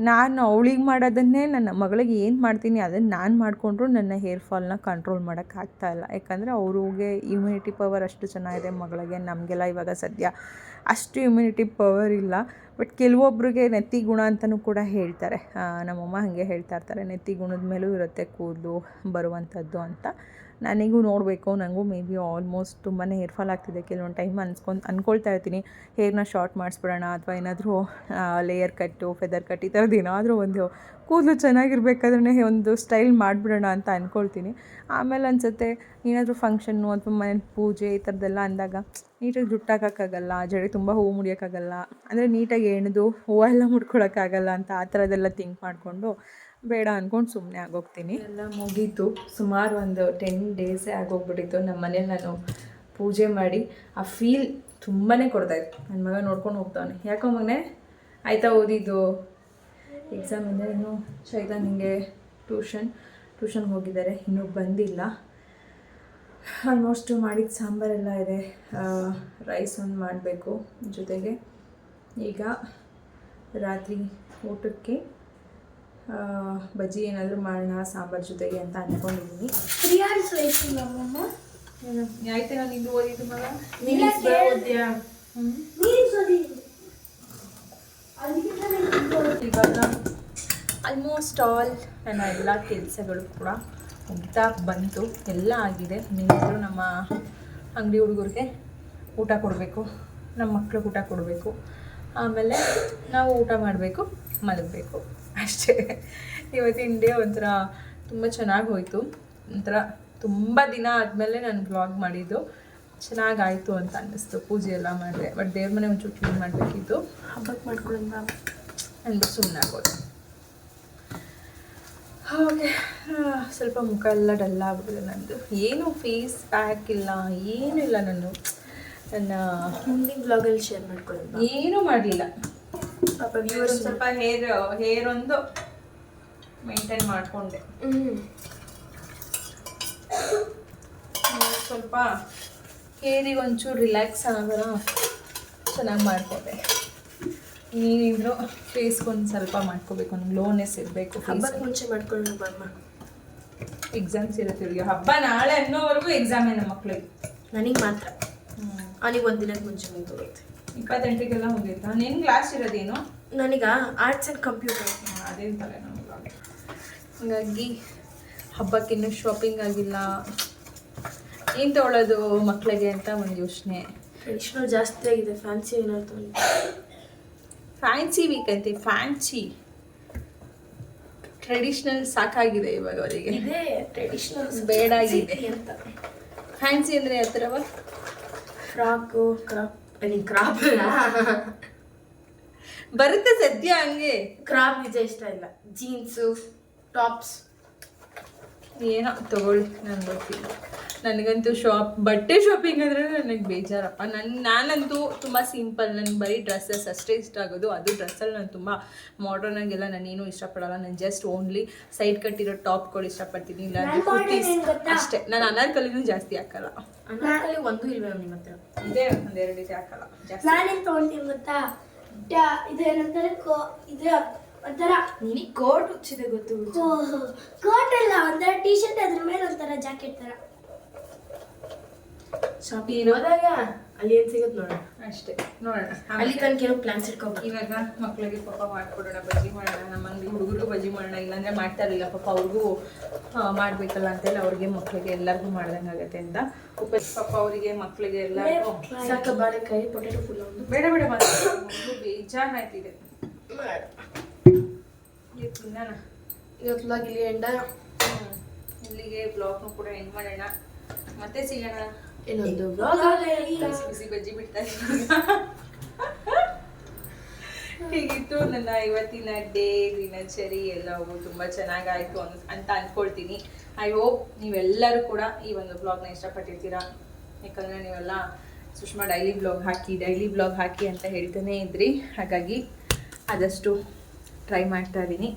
ನಾನು ಅವಳಿಗೆ ಮಾಡೋದನ್ನೇ ನನ್ನ ಮಗಳಿಗೆ ಏನು ಮಾಡ್ತೀನಿ ಅದನ್ನು ನಾನು ಮಾಡಿಕೊಂಡ್ರು ನನ್ನ ಹೇರ್ ಫಾಲ್ನ ಕಂಟ್ರೋಲ್ ಮಾಡೋಕ್ಕಾಗ್ತಾಯಿಲ್ಲ ಯಾಕಂದರೆ ಅವ್ರಿಗೆ ಇಮ್ಯುನಿಟಿ ಪವರ್ ಅಷ್ಟು ಚೆನ್ನಾಗಿದೆ ಮಗಳಿಗೆ, ನಮಗೆಲ್ಲ ಇವಾಗ ಸದ್ಯ ಅಷ್ಟು ಇಮ್ಯುನಿಟಿ ಪವರ್ ಇಲ್ಲ. ಬಟ್ ಕೆಲವೊಬ್ರಿಗೆ ನೆತ್ತಿ ಗುಣ ಅಂತಲೂ ಕೂಡ ಹೇಳ್ತಾರೆ. ನಮ್ಮಮ್ಮ ಹಾಗೆ ಹೇಳ್ತಾ ಇರ್ತಾರೆ, ನೆತ್ತಿ ಗುಣದ ಮೇಲೂ ಇರುತ್ತೆ ಕೂದಲು ಬರುವಂಥದ್ದು ಅಂತ. ನನಗೂ ನೋಡಬೇಕು ನನಗೂ ಮೇ ಬಿ ಆಲ್ಮೋಸ್ಟ್ ತುಂಬಾ ಹೇರ್ ಫಾಲ್ ಆಗ್ತಿದೆ. ಕೆಲವೊಂದು ಟೈಮ್ ಅನ್ಸ್ಕೊಂಡು ಅಂದ್ಕೊಳ್ತಾ ಇರ್ತೀನಿ. ಹೇರ್ನ ಶಾರ್ಟ್ ಮಾಡಿಸ್ಬಿಡೋಣ ಅಥವಾ ಏನಾದರೂ ಲೇಯರ್ ಕಟ್ಟು ಫೆದರ್ ಕಟ್ ಈ ಥರದ್ದು ಏನಾದರೂ ಒಂದು ಕೂದಲು ಚೆನ್ನಾಗಿರ್ಬೇಕಾದ್ರೆ ಒಂದು ಸ್ಟೈಲ್ ಮಾಡಿಬಿಡೋಣ ಅಂತ ಅಂದ್ಕೊಳ್ತೀನಿ ಆಮೇಲೆ ಅನ್ಸುತ್ತೆ, ಏನಾದರೂ ಫಂಕ್ಷನ್ನು ಅಥವಾ ಮನೆ ಪೂಜೆ ಈ ಥರದ್ದೆಲ್ಲ ಅಂದಾಗ ನೀಟಾಗಿ ಜುಟ್ಟು ಜಡೆ ತುಂಬ ಹೂವು ಮುಡಿಯೋಕ್ಕಾಗಲ್ಲ, ಅಂದರೆ ನೀಟಾಗಿ ಎಣ್ದು ಹೂವೆಲ್ಲ ಮುಡ್ಕೊಳೋಕ್ಕಾಗಲ್ಲ ಅಂತ ಆ ಥರದ್ದೆಲ್ಲ ಥಿಂಕ್ ಮಾಡಿಕೊಂಡು ಬೇಡ ಸುಮ್ಮನೆ ಆಗೋಗ್ತೀನಿ. ಎಲ್ಲ ಮುಗೀತು. ಸುಮಾರು ಒಂದು ಟೆನ್ ಡೇಸೇ ಆಗೋಗ್ಬಿಟ್ಟಿತ್ತು. ನಮ್ಮ ಮನೇಲಿ ನಾನು ಪೂಜೆ ಮಾಡಿ ಆ ಫೀಲ್ ತುಂಬಾ ಕೊಡ್ತಾಯಿತ್ತು ನನ್ನ ಮಗ ನೋಡ್ಕೊಂಡು ಹೋಗ್ತಾನೆ ಯಾಕೋ ಮಗನೇ? ಆಯ್ತಾ ಓದಿದ್ದು? ಎಕ್ಸಾಮ್ ಇಂದ ಇನ್ನು ನಿಮಗೆ ಟ್ಯೂಷನ್ ಟ್ಯೂಷನ್ಗೆ ಹೋಗಿದ್ದಾರೆ. ಇನ್ನೂ ಬಂದಿಲ್ಲ. ಆಲ್ಮೋಸ್ಟು ಮಾಡಿದ ಸಾಂಬಾರೆಲ್ಲ ಇದೆ. ರೈಸ್ ಒಂದು ಮಾಡಬೇಕು ಜೊತೆಗೆ. ಈಗ ರಾತ್ರಿ ಊಟಕ್ಕೆ ಬಜ್ಜಿ ಏನಾದರೂ ಮಾಡೋಣ ಸಾಂಬಾರು ಜೊತೆಗೆ ಅಂತ ಅಂದ್ಕೊಂಡಿದ್ದೀನಿ ನಿಂದು ಓದಿದ್ದು ಮಗ? ನೀನು. ಇವಾಗ ಆಲ್ಮೋಸ್ಟ್ ಆಲ್ ನನ್ನ ಎಲ್ಲ ಕೆಲಸಗಳು ಕೂಡ ಮುಗ್ತಾ ಬಂತು. ಎಲ್ಲ ಆಗಿದೆ. ಇನ್ನೇನಾದರೂ ನಮ್ಮ ಅಂಗಡಿ ಹುಡುಗರಿಗೆ ಊಟ ಕೊಡಬೇಕು ನಮ್ಮ ಮಕ್ಳಿಗೆ ಊಟ ಕೊಡಬೇಕು. ಆಮೇಲೆ ನಾವು ಊಟ ಮಾಡಬೇಕು ಮಲಗಬೇಕು. ಅಷ್ಟೇ. ಇವತ್ತಿನ ಡೇ ಒಂಥರ ತುಂಬ ಚೆನ್ನಾಗಿ ಹೋಯಿತು. ಒಂಥರ ತುಂಬ ದಿನ ಆದಮೇಲೆ ನಾನು ಬ್ಲಾಗ್ ಮಾಡಿದ್ದು. ಚೆನ್ನಾಗಾಯಿತು ಅಂತ ಅನ್ನಿಸ್ತು. ಪೂಜೆ ಎಲ್ಲ ಮಾಡಿದೆ. ಬಟ್ ದೇವ್ರ ಮನೆ ಒಂಚೂರು ಕ್ಲೀನ್ ಮಾಡಬೇಕಿತ್ತು. ಹಬ್ಬಕ್ಕೆ ಮಾಡ್ಕೊಳ್ಳೋಣ ಅಂದ್ಬಿಟ್ಟು ಸುಮ್ಮನೆ ಆಗೋದು. ಹಾಗೆ ಸ್ವಲ್ಪ ಮುಖ ಎಲ್ಲ ಡಲ್ ಆಗ್ಬಿಟ್ಟಿದೆ ನನ್ನದು ಏನು ಫೇಸ್ ಪ್ಯಾಕ್ ಇಲ್ಲ ಏನೂ ಇಲ್ಲ ನಾನು ನನ್ನ ಹಿಂದಿನ ಬ್ಲಾಗಲ್ಲಿ ಶೇರ್ ಮಾಡ್ಕೊಳ್ಳೋಣ ಏನೂ ಮಾಡಲಿಲ್ಲ. ಇವರು ಸ್ವಲ್ಪ ಹೇರ್ ಹೇರ್ ಒಂದು ಮೇಂಟೈನ್ ಮಾಡ್ಕೊಂಡೆ. ಸ್ವಲ್ಪ ಹೇರಿಗೆ ಒಂಚೂರು ರಿಲ್ಯಾಕ್ಸ್ ಆಗೋ ಚೆನ್ನಾಗಿ ಮಾಡ್ಕೊಂಡೆ ಏನಿದ್ರು ಫೇಸ್ಗೊಂದು ಸ್ವಲ್ಪ ಮಾಡ್ಕೋಬೇಕು ಒಂದು ಲೋನೆಸ್ ಇರಬೇಕು ಹಬ್ಬಕ್ಕೆ ಮುಂಚೆ ಮಾಡ್ಕೊಳ್ಳೋಣ ಬಮ್ಮ. ಎಕ್ಸಾಮ್ಸ್ ಇರುತ್ತೆ ಇವ್ರಿಗೆ ಹಬ್ಬ ನಾಳೆ ಅನ್ನೋವರೆಗೂ ಎಕ್ಸಾಮೇ ನಮ್ಮ ಮಕ್ಳಿಗೆ. ನನಗೆ ಮಾತ್ರ. ಅವನಿಗೆ ಒಂದು ದಿನದ ಮುಂಚೆ ಮುಗಿದೋಗುತ್ತೆ ಇಪ್ಪತ್ತೆಂಟರಿಗೆಲ್ಲ ಮುಗಿಯುತ್ತಾ? ನಿನ್ನ ಕ್ಲಾಸ್ ಇರೋದೇನು? ನನಗ ಆರ್ಟ್ಸ್ ಆ್ಯಂಡ್ ಕಂಪ್ಯೂಟರ್ ಅದೇನು ತಲೆ ನಮಗೆ ಹಾಗಾಗಿ ಹಬ್ಬಕ್ಕೆ ಇನ್ನೂ ಶಾಪಿಂಗ್ ಆಗಿಲ್ಲ. ಏನು ತೊಗೊಳ್ಳೋದು ಮಕ್ಕಳಿಗೆ ಅಂತ ಒಂದು ಯೋಚನೆ. ಟ್ರೆಡಿಷನಲ್ ಜಾಸ್ತಿ ಆಗಿದೆ ಫ್ಯಾನ್ಸಿ ಏನಾದ್ರು ಫ್ಯಾನ್ಸಿ ವೀಕ್ ಐತಿ ಫ್ಯಾನ್ಸಿ ಟ್ರೆಡಿಷ್ನಲ್ ಸಾಕಾಗಿದೆ ಇವಾಗ ಅವರಿಗೆ. ಇದೇ ಟ್ರೆಡಿಷನಲ್ ಬೇಡ ಆಗಿದೆ. ಅಂತ. ಫ್ಯಾನ್ಸಿ ಅಂದರೆ ಯಾವ ಥರವ ಫ್ರಾಕು ಕ್ರಾಪ್ ನನಗೆ ಕ್ರಾಪ್ ಬರುತ್ತೆ ಸದ್ಯ ಹಂಗೆ. ಕ್ರಾಪ್ ನಿಜ ಇಷ್ಟ ಇಲ್ಲ. ಜೀನ್ಸು ಟಾಪ್ಸ್ ಏನೋ ತಗೊಳ್ಳಿ ನಾನು ಬರ್ತೀನಿ ನನಗಂತೂ ಶಾಪ್ ಬಟ್ಟೆ ಶಾಪಿಂಗ್ ಅಂದರೆ ನನಗೆ ಬೇಜಾರಪ್ಪ. ನನ್ನ ನಾನಂತೂ ತುಂಬ ಸಿಂಪಲ್ ನನಗೆ ಬರೀ ಡ್ರೆಸ್ಸಸ್ ಅಷ್ಟೇ ಇಷ್ಟ ಆಗೋದು. ಅದು ಡ್ರೆಸ್ಸಲ್ಲಿ ನಾನು ತುಂಬ ಮಾಡರ್ನ್ ಆಗೆಲ್ಲ. ನಾನೇನು ಇಷ್ಟಪಡಲ್ಲ. ನಾನು ಜಸ್ಟ್ ಓನ್ಲಿ ಸೈಡ್ ಕಟ್ಟಿರೋ ಟಾಪ್ಗಳು ಇಷ್ಟಪಡ್ತೀನಿ. ಇಲ್ಲ ಕುರ್ತೀಸ್ ಅಷ್ಟೇ. ನಾನು ಅನಾರ್ಕಲಿನೂ ಜಾಸ್ತಿ ಹಾಕಲ್ಲ. ಅನಾರ್ಕಲಿ ಒಂದು ಇಲ್ವೇ ನಿಮ್ಮ ಹತ್ರ? ಇದೇ ಒಂದೆರಡು ಇದೆ ಹಾಕಲ್ಲ. ಜಾಸ್ತಿ. ನಾನೇನು ತಗೊಂತೀನಿ ಗೊತ್ತಾ? ಇದೇನಂತಾರೆ ಇದು ಒಂಥರ ನಿನಗೆ ಕೋಟ್ ಹುಚ್ಚಿದೆ ಗೊತ್ತು. ಕೋಟ್ ಅಲ್ಲ ಒಂಥರ ಟಿ ಶರ್ಟ್ ಅದ್ರ ಮೇಲೆ ಒಂಥರ ಜಾಕೆಟ್ ತರ. ಶಾಪಿಂಗ್ ಹೋದಾಗ ಅಲ್ಲಿ ಏನ್ ಸಿಗುತ್ತೆ ನೋಡೋಣ ಅಷ್ಟೇ ನೋಡೋಣ. ಅಲ್ಲಿ ತನಕ ಏನೋ ಪ್ಲಾನ್ಸ್ ಇಟ್ಕೊಬೇಕು ಇವಾಗ ಮಕ್ಕಳಿಗೆ ಪಾಪ ಮಾಡ್ಕೊಡೋಣ ಬಜ್ಜಿ ಮಾಡೋಣ ನಮ್ಮ ಅಂಗಡಿ ಹುಡುಗರು ಬಜ್ಜಿ ಮಾಡೋಣ ಇಲ್ಲಾಂದ್ರೆ ಮಾಡ್ತಾ ಇರಲಿಲ್ಲ ಪಾಪ ಅವ್ರಿಗೂ ಮಾಡ್ಬೇಕಲ್ಲ ಅಂತೇಳಿ ಅವ್ರಿಗೆ ಮಕ್ಕಳಿಗೆ ಎಲ್ಲರಿಗೂ ಮಾಡ್ದಂಗೆ ಆಗತ್ತೆ ಅಂತ. ಉಪ ಪಾಪ ಅವರಿಗೆ ಮಕ್ಕಳಿಗೆ ಎಲ್ಲರಿಗೂ. ಸಾಕು ಬಾಳೆಕಾಯಿ ಪೊಟೆಟೊ ಫುಲ್ ಒಂದು ಬೇಡ ಬೇಡ ಬೇಜಾರ್ ಬೇಜಾರಾಯ್ತಿದೆ. ಇದು ತಿನ್ನೋಣ ಇವತ್ತು vlog ಇಲ್ಲಿ ಎಂಡ. ಇಲ್ಲಿಗೆ ಬ್ಲಾಗ್ನು ಕೂಡ ಎಂಡ್ ಮಾಡೋಣ. ಮತ್ತೆ ಸಿಗೋಣ. ಇನ್ನೊಂದು ಬಿಸಿ ಬಜ್ಜಿ ಬಿಡ್ತಾ. ಹೀಗಿತ್ತು ನನ್ನ ಇವತ್ತಿನ ಡೇ ದಿನಚರಿ ಎಲ್ಲವೂ ತುಂಬ ಚೆನ್ನಾಗಾಯಿತು ಅನ್ ಅಂತ ಅಂದ್ಕೊಳ್ತೀನಿ ಐ ಹೋಪ್ ನೀವೆಲ್ಲರೂ ಕೂಡ ಈ ಒಂದು ಬ್ಲಾಗ್ನ ಇಷ್ಟಪಟ್ಟಿರ್ತೀರಾ. ಯಾಕಂದರೆ ನೀವೆಲ್ಲ ಸುಷ್ಮಾ ಡೈಲಿ ಬ್ಲಾಗ್ ಹಾಕಿ ಡೈಲಿ ಬ್ಲಾಗ್ ಹಾಕಿ ಅಂತ ಹೇಳ್ತಾನೆ ಇದ್ರಿ. ಹಾಗಾಗಿ ಆದಷ್ಟು ಟ್ರೈ ಮಾಡ್ತಾ ಇದ್ದೀನಿ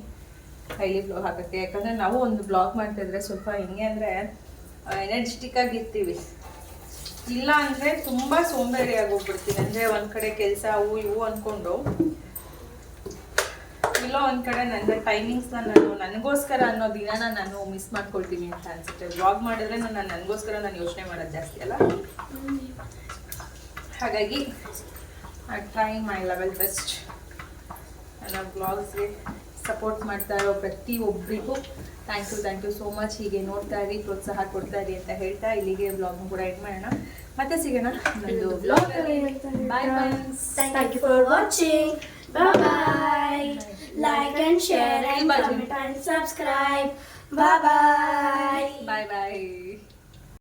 ಹೈಲಿ ಬ್ಲಾಗ್ ಹಾಕೋಕ್ಕೆ ಯಾಕಂದರೆ ನಾವು ಒಂದು ಬ್ಲಾಗ್ ಮಾಡ್ತಾ ಇದ್ರೆ ಸ್ವಲ್ಪ ಹೆಂಗೆ ಅಂದರೆ ಎನರ್ಜೆಟಿಕ್ ಆಗಿರ್ತೀವಿ ಇಲ್ಲ ಅಂದರೆ ತುಂಬ ಸೋಂಬೇರಿ ಆಗೋಗ್ಬಿಡ್ತೀನಿ. ಅಂದರೆ ಒಂದು ಕಡೆ ಕೆಲಸ ಅವು ಇವು ಅಂದ್ಕೊಂಡು ಇಲ್ಲ ಒಂದು ಕಡೆ ನನ್ನ ಟೈಮಿಂಗ್ಸ್ನ ನಾನು, ನನಗೋಸ್ಕರ ಅನ್ನೋ ದಿನ ನಾನು ಮಿಸ್ ಮಾಡ್ಕೊಳ್ತೀನಿ ಅಂತ ಅನಿಸುತ್ತೆ. ವ್ಲಾಗ್ ಮಾಡಿದ್ರೆ ನಾನು ನನಗೋಸ್ಕರ ನಾನು ಯೋಚನೆ ಮಾಡೋದು ಜಾಸ್ತಿ, ಅಲ್ಲ? ಹಾಗಾಗಿ I try my level best ನನ್ನ ಬ್ಲಾಗ್ಸ್ಗೆ ಸಪೋರ್ಟ್ ಮಾಡ್ತಾ ಇರೋ ಪ್ರತಿ ಒಬ್ಬರಿಗೂ thank you thank you so much ಹೀಗೆ ನೋಡ್ತಾ ಇರಿ ಪ್ರೋತ್ಸಾಹ ಕೊಡ್ತಾ ಇರಿ ಅಂತ ಹೇಳ್ತಾ ಇಲ್ಲಿಗೆ ಬ್ಲಾಗ್ ಕೂಡ ಎಂಡ್ ಮಾಡೋಣ ಮತ್ತೆ ಸಿಗೋಣ ನಂದು blog bye friends Thank you for watching. Bye. Like and and comment and subscribe. Bye bye. Bye bye